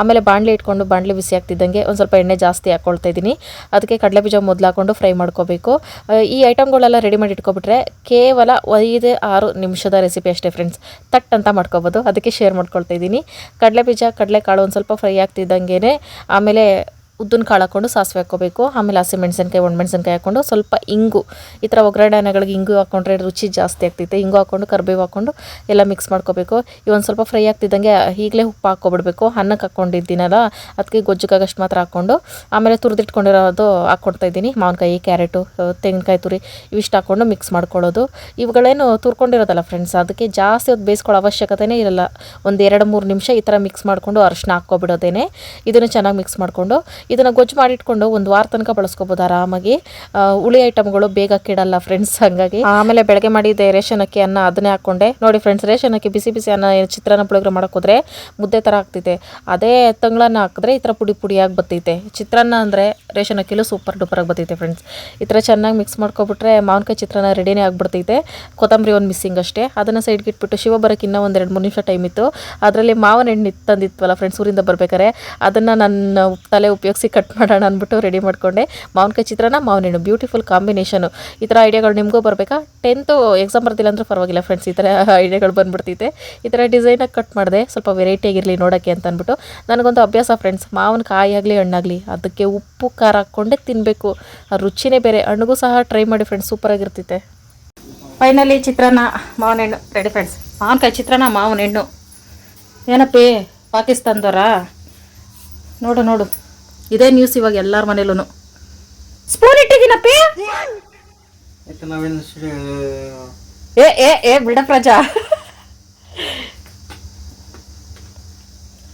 ಆಮೇಲೆ ಬಾಣಲೆ ಇಟ್ಕೊಂಡು ಬಾಣಲೆ ಬಿಸಿ ಆಗ್ತಿದ್ದಂಗೆ ಒಂದು ಸ್ವಲ್ಪ ಎಣ್ಣೆ ಜಾಸ್ತಿ ಹಾಕ್ಕೊಳ್ತಾ ಇದ್ದೀನಿ. ಅದಕ್ಕೆ ಕಡಲೆ ಬೀಜ ಮೊದಲು ಹಾಕೊಂಡು ಫ್ರೈ ಮಾಡ್ಕೋಬೇಕು. ಈ ಐಟಮ್ಗಳೆಲ್ಲ ರೆಡಿ ಮಾಡಿ ಇಟ್ಕೊಬಿಟ್ರೆ ಕೇವಲ ಐದು ಆರು ನಿಮಿಷದ ರೆಸಿಪಿ ಅಷ್ಟೇ ಫ್ರೆಂಡ್ಸ್ ತಟ್ ಅಂತ ಮಾಡ್ಕೋಬೋದು. ಅದಕ್ಕೆ ಶೇರ್ ಮಾಡ್ಕೊಳ್ತಾ ಇದ್ದೀನಿ. ಕಡಲೆ ಬೀಜ ಕಡಲೆಕಾಳು ಒಂದು ಸ್ವಲ್ಪ ಫ್ರೈ ಆಗ್ತಿದ್ದಂಗೆ ಆಮೇಲೆ ಉದ್ದಿನ ಕಾಳು ಹಾಕ್ಕೊಂಡು ಸಾಸಿವೆ ಹಾಕ್ಕೋಬೇಕು. ಆಮೇಲೆ ಹಸಿಮೆಣ್ಸಿನ್ಕಾಯಿ ಒಣ ಮೆಣಸಿನ್ಕಾಯಿ ಹಾಕ್ಕೊಂಡು ಸ್ವಲ್ಪ ಇಂಗು. ಈ ಥರ ಒಗ್ಗರಣೆ ಅನ್ನಗಳಿಗೆ ಇಂಗು ಹಾಕ್ಕೊಂಡ್ರೆ ರುಚಿ ಜಾಸ್ತಿ ಆಗ್ತೈತೆ. ಇಂಗು ಹಾಕ್ಕೊಂಡು ಕರಿಬೇವು ಹಾಕ್ಕೊಂಡು ಎಲ್ಲ ಮಿಕ್ಸ್ ಮಾಡ್ಕೋಬೇಕು. ಇವೊಂದು ಸ್ವಲ್ಪ ಫ್ರೈ ಆಗ್ತಿದ್ದಂಗೆ ಈಗಲೇ ಉಪ್ಪು ಹಾಕ್ಕೊಬಿಡ್ಬೇಕು. ಅನ್ನಕ್ಕೆ ಹಾಕ್ಕೊಂಡಿದ್ದೀನಲ್ಲ, ಅದಕ್ಕೆ ಗೊಜ್ಜುಗಾಗಷ್ಟು ಮಾತ್ರ ಹಾಕ್ಕೊಂಡು. ಆಮೇಲೆ ತುರಿದಿಟ್ಕೊಂಡಿರೋದು ಹಾಕ್ಕೊಡ್ತಾ ಇದ್ದೀನಿ. ಮಾವಿನಕಾಯಿ, ಕ್ಯಾರೆಟು ತೆಂಗಿನಕಾಯಿ ತುರಿ, ಇವಿಷ್ಟು ಹಾಕ್ಕೊಂಡು ಮಿಕ್ಸ್ ಮಾಡ್ಕೊಳ್ಳೋದು. ಇವುಗಳೇನು ತುರ್ಕೊಂಡಿರೋದಲ್ಲ ಫ್ರೆಂಡ್ಸ್, ಅದಕ್ಕೆ ಜಾಸ್ತಿ ಅದು ಬೇಯಿಸ್ಕೊಳ್ಳೋ ಅವಶ್ಯಕತೆನೇ ಇರಲ್ಲ. ಒಂದು ಎರಡು ಮೂರು ನಿಮಿಷ ಈ ಥರ ಮಿಕ್ಸ್ ಮಾಡಿಕೊಂಡು ಅರಶಿನ ಹಾಕ್ಕೊಬಿಡೋದೇನೆ. ಇದನ್ನು ಚೆನ್ನಾಗಿ ಮಿಕ್ಸ್ ಮಾಡಿಕೊಂಡು ಇದನ್ನು ಗೊಜ್ಜು ಮಾಡಿಟ್ಕೊಂಡು ಒಂದು ವಾರ ತನಕ ಬಳಸ್ಕೋಬೋದು ಆರಾಮಾಗಿ. ಹುಳಿ ಐಟಮ್ಗಳು ಬೇಗ ಕೆಡಲ್ಲ ಫ್ರೆಂಡ್ಸ್ ಹಾಗಾಗಿ. ಆಮೇಲೆ ಬೆಳಗ್ಗೆ ಮಾಡಿದ್ದೆ ರೇಷನ್ ಅಕ್ಕಿ ಅನ್ನ ಅದನ್ನೇ ಹಾಕ್ಕೊಂಡೆ ನೋಡಿ ಫ್ರೆಂಡ್ಸ್ ರೇಷನ್ ಅಕ್ಕಿ ಬಿಸಿ ಬಿಸಿ ಅನ್ನ ಚಿತ್ರಾನ್ನ ಪುಳಿಯೋಗರೆ ಮಾಡೋಕ್ಕೋದ್ರೆ ಮುದ್ದೆ ಥರ ಆಗ್ತೈತೆ ಅದೇ ತಂಗಳನ್ನ ಹಾಕಿದ್ರೆ ಈ ಥರ ಪುಡಿ ಪುಡಿಯಾಗಿ ಬರ್ತೈತೆ ಚಿತ್ರಾನ್ನ ಅಂದರೆ ರೇಷನ್ ಅಕ್ಕಿಲೂ ಸೂಪರ್ ಡೂಪರಾಗಿ ಬರ್ತೈತೆ ಫ್ರೆಂಡ್ಸ್ ಈ ಥರ ಚೆನ್ನಾಗಿ ಮಿಕ್ಸ್ ಮಾಡ್ಕೊಬಿಟ್ರೆ ಮಾವಿನಕಾಯಿ ಚಿತ್ರಾನ್ನ ರೆಡಿನೇ ಆಗಿಬಿಡ್ತೈತೆ. ಕೊತ್ತಂಬರಿ ಒಂದು ಮಿಸ್ಸಿಂಗ್ ಅಷ್ಟೇ. ಅದನ್ನು ಸೈಡ್ಗೆ ಇಟ್ಬಿಟ್ಟು ಶಿವ ಬರೋಕ್ಕೆ ಇನ್ನೂ ಒಂದು ಎರಡು, ಮೂರು ನಿಮಿಷ ಟೈಮ್ ಇತ್ತು. ಅದರಲ್ಲಿ ಮಾವಿನ ಹೆಣ್ಣು ಇತ್ತು ತಂದಿತ್ವಲ್ಲ ಫ್ರೆಂಡ್ಸ್ ಊರಿಂದ ಬರಬೇಕಾರೆ ಅದನ್ನು ನನ್ನ ತಲೆ ಉಪಯೋಗಿಸಿ ಕಟ್ ಮಾಡೋಣ ಅಂದ್ಬಿಟ್ಟು ರೆಡಿ ಮಾಡಿಕೊಂಡೆ. ಮಾವಿನಕಾಯಿ ಚಿತ್ರಾನ್ನ ಮಾವಿನಣ್ಣು ಬ್ಯೂಟಿಫುಲ್ ಕಾಂಬಿನೇಷನು ಈ ಥರ ಐಡಿಯಾಗಳು ನಿಮಗೂ ಬರಬೇಕಾ? ಟೆಂತು ಎಕ್ಸಾಮ್ ಬರ್ತಿಲ್ಲ ಅಂದರೆ ಪರವಾಗಿಲ್ಲ ಫ್ರೆಂಡ್ಸ್ ಈ ಥರ ಐಡಿಯಾಗಳು ಬಂದುಬಿಡ್ತೈತೆ. ಈ ಥರ ಡಿಸೈನಾಗಿ ಕಟ್ ಮಾಡಿದೆ, ಸ್ವಲ್ಪ ವೆರೈಟಿ ಆಗಿರಲಿ ನೋಡೋಕ್ಕೆ ಅಂತ ಅಂದ್ಬಿಟ್ಟು. ನನಗೊಂದು ಅಭ್ಯಾಸ ಫ್ರೆಂಡ್ಸ್ ಮಾವಿನಕಾಯಿ ಆಗಲಿ, ಹಣ್ಣಾಗಲಿ, ಅದಕ್ಕೆ ಉಪ್ಪು, ಖಾರ ಹಾಕ್ಕೊಂಡೇ ತಿನ್ನಬೇಕು ರುಚಿನೇ ಬೇರೆ. ಹಣ್ಣಿಗೂ ಸಹ ಟ್ರೈ ಮಾಡಿ ಫ್ರೆಂಡ್ಸ್ ಸೂಪರಾಗಿರ್ತೈತೆ ಫೈನಲಿ ಚಿತ್ರಾನ್ನ ಮಾವಿನ ಹಣ್ಣು ರೆಡಿ ಫ್ರೆಂಡ್ಸ್ ಮಾವಿನಕಾಯಿ ಚಿತ್ರಾನ್ನ ಮಾವಿನ ಹಣ್ಣು ಏನಪ್ಪೇ? ಪಾಕಿಸ್ತಾನದವರ? ನೋಡು ನೋಡು. ಇದೇ ನ್ಯೂಸ್ ಇವಾಗ ಎಲ್ಲರ ಮನೇಲೂ ಸ್ಪೂನ್ ಇಟ್ಟಿದ್ದೀನಪ್ಪ? ಏ ಏ ಏ ಬಿಡ ಪ್ರಜಾ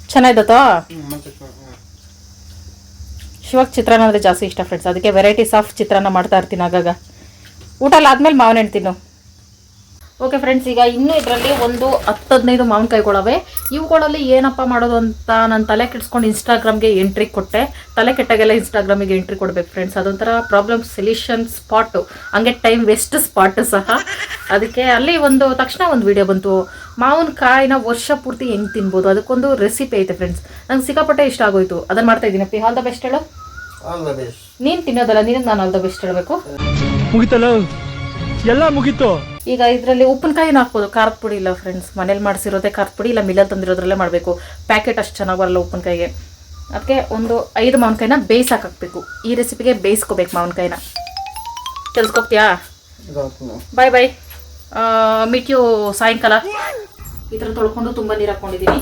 ಚೆನ್ನಾಗಿದ್ದೋ ಶಿವಾಗ ಚಿತ್ರಾನ್ನ ಅಂದರೆ ಜಾಸ್ತಿ ಇಷ್ಟ ಫ್ರೆಂಡ್ಸ್ ಅದಕ್ಕೆ ವೆರೈಟೀಸ್ ಆಫ್ ಚಿತ್ರಾನ್ನ ಮಾಡ್ತಾ ಇರ್ತೀನಿ ಆಗಾಗ. ಊಟ ಆದ್ಮೇಲೆ ಮಾವಿನ ಓಕೆ ಫ್ರೆಂಡ್ಸ್ ಈಗ ಇನ್ನೂ ಇದರಲ್ಲಿ ಒಂದು ಹತ್ತು ಹದಿನೈದು ಮಾವಿನಕಾಯಿಗಳವೆ. ಇವುಗಳಲ್ಲಿ ಏನಪ್ಪ ಮಾಡೋದು ಅಂತ ನಾನು ತಲೆ ಕೆಡಿಸ್ಕೊಂಡು ಇನ್ಸ್ಟಾಗ್ರಾಮ್ಗೆ ಎಂಟ್ರಿ ಕೊಟ್ಟೆ. ತಲೆ ಕೆಟ್ಟಾಗೆಲ್ಲ ಇನ್ಸ್ಟಾಗ್ರಾಮಿಗೆ ಎಂಟ್ರಿ ಕೊಡಬೇಕು ಫ್ರೆಂಡ್ಸ್ ಅದೊಂಥರ ಪ್ರಾಬ್ಲಮ್ ಸೊಲ್ಯೂಷನ್ ಸ್ಪಾಟು ಹಂಗೆ ಟೈಮ್ ವೇಸ್ಟ್ ಸ್ಪಾಟ್ ಸಹ. ಅದಕ್ಕೆ ಅಲ್ಲಿ ಒಂದು ತಕ್ಷಣ ಒಂದು ವಿಡಿಯೋ ಬಂತು. ಮಾವಿನಕಾಯಿನ ವರ್ಷ ಪೂರ್ತಿ ಹೆಂಗೆ ತಿನ್ಬೋದು? ಅದಕ್ಕೊಂದು ರೆಸಿಪಿ ಐತೆ ಫ್ರೆಂಡ್ಸ್ ನಂಗೆ ಸಿಕ್ಕಾಪಟ್ಟೆ ಇಷ್ಟ ಆಗೋಯ್ತು. ಅದನ್ನು ಮಾಡ್ತಾ ಇದ್ದೀನಪ್ಪಿ ಆಲ್ ದ ಬೆಸ್ಟ್ ಹೇಳು. ನೀನು ತಿನ್ನೋದಲ್ಲ ನೀನು ನಾನು ಆಲ್ ದ ಬೆಸ್ಟ್ ಹೇಳಬೇಕು. ಮುಗಿತಲ್ಲ? ಎಲ್ಲ ಮುಗೀತು. ಈಗ ಇದರಲ್ಲಿ ಉಪ್ಪಿನಕಾಯಿನ ಹಾಕ್ಬೋದು? ಖಾರದ ಪುಡಿ ಇಲ್ಲ ಫ್ರೆಂಡ್ಸ್ ಮನೇಲಿ ಮಾಡಿಸಿರೋದೇ ಖಾರದ ಪುಡಿ, ಇಲ್ಲ ಮಿಲಲ್ ತಂದಿರೋದ್ರಲ್ಲೇ ಮಾಡಬೇಕು. ಪ್ಯಾಕೆಟ್ ಅಷ್ಟು ಚೆನ್ನಾಗಿ ಬರಲ್ಲ ಉಪ್ಪಿನಕಾಯಿಗೆ. ಅದಕ್ಕೆ ಒಂದು ಐದು ಮಾವಿನಕಾಯಿನ ಬೇಯಿಸಾಕ್ ಹಾಕ್ಬೇಕು. ಈ ರೆಸಿಪಿಗೆ ಬೇಯಿಸ್ಕೋಬೇಕು ಮಾವಿನಕಾಯಿನ. ಕೆಲ್ಸ್ಕೋಗ್ತೀಯಾ ಬಾಯ್ ಬಾಯ್ ಮಿಟ್ಯು ಸಾಯಂಕಾಲ. ಈ ಥರ ತೊಳ್ಕೊಂಡು ತುಂಬ ನೀರು ಹಾಕ್ಕೊಂಡಿದ್ದೀನಿ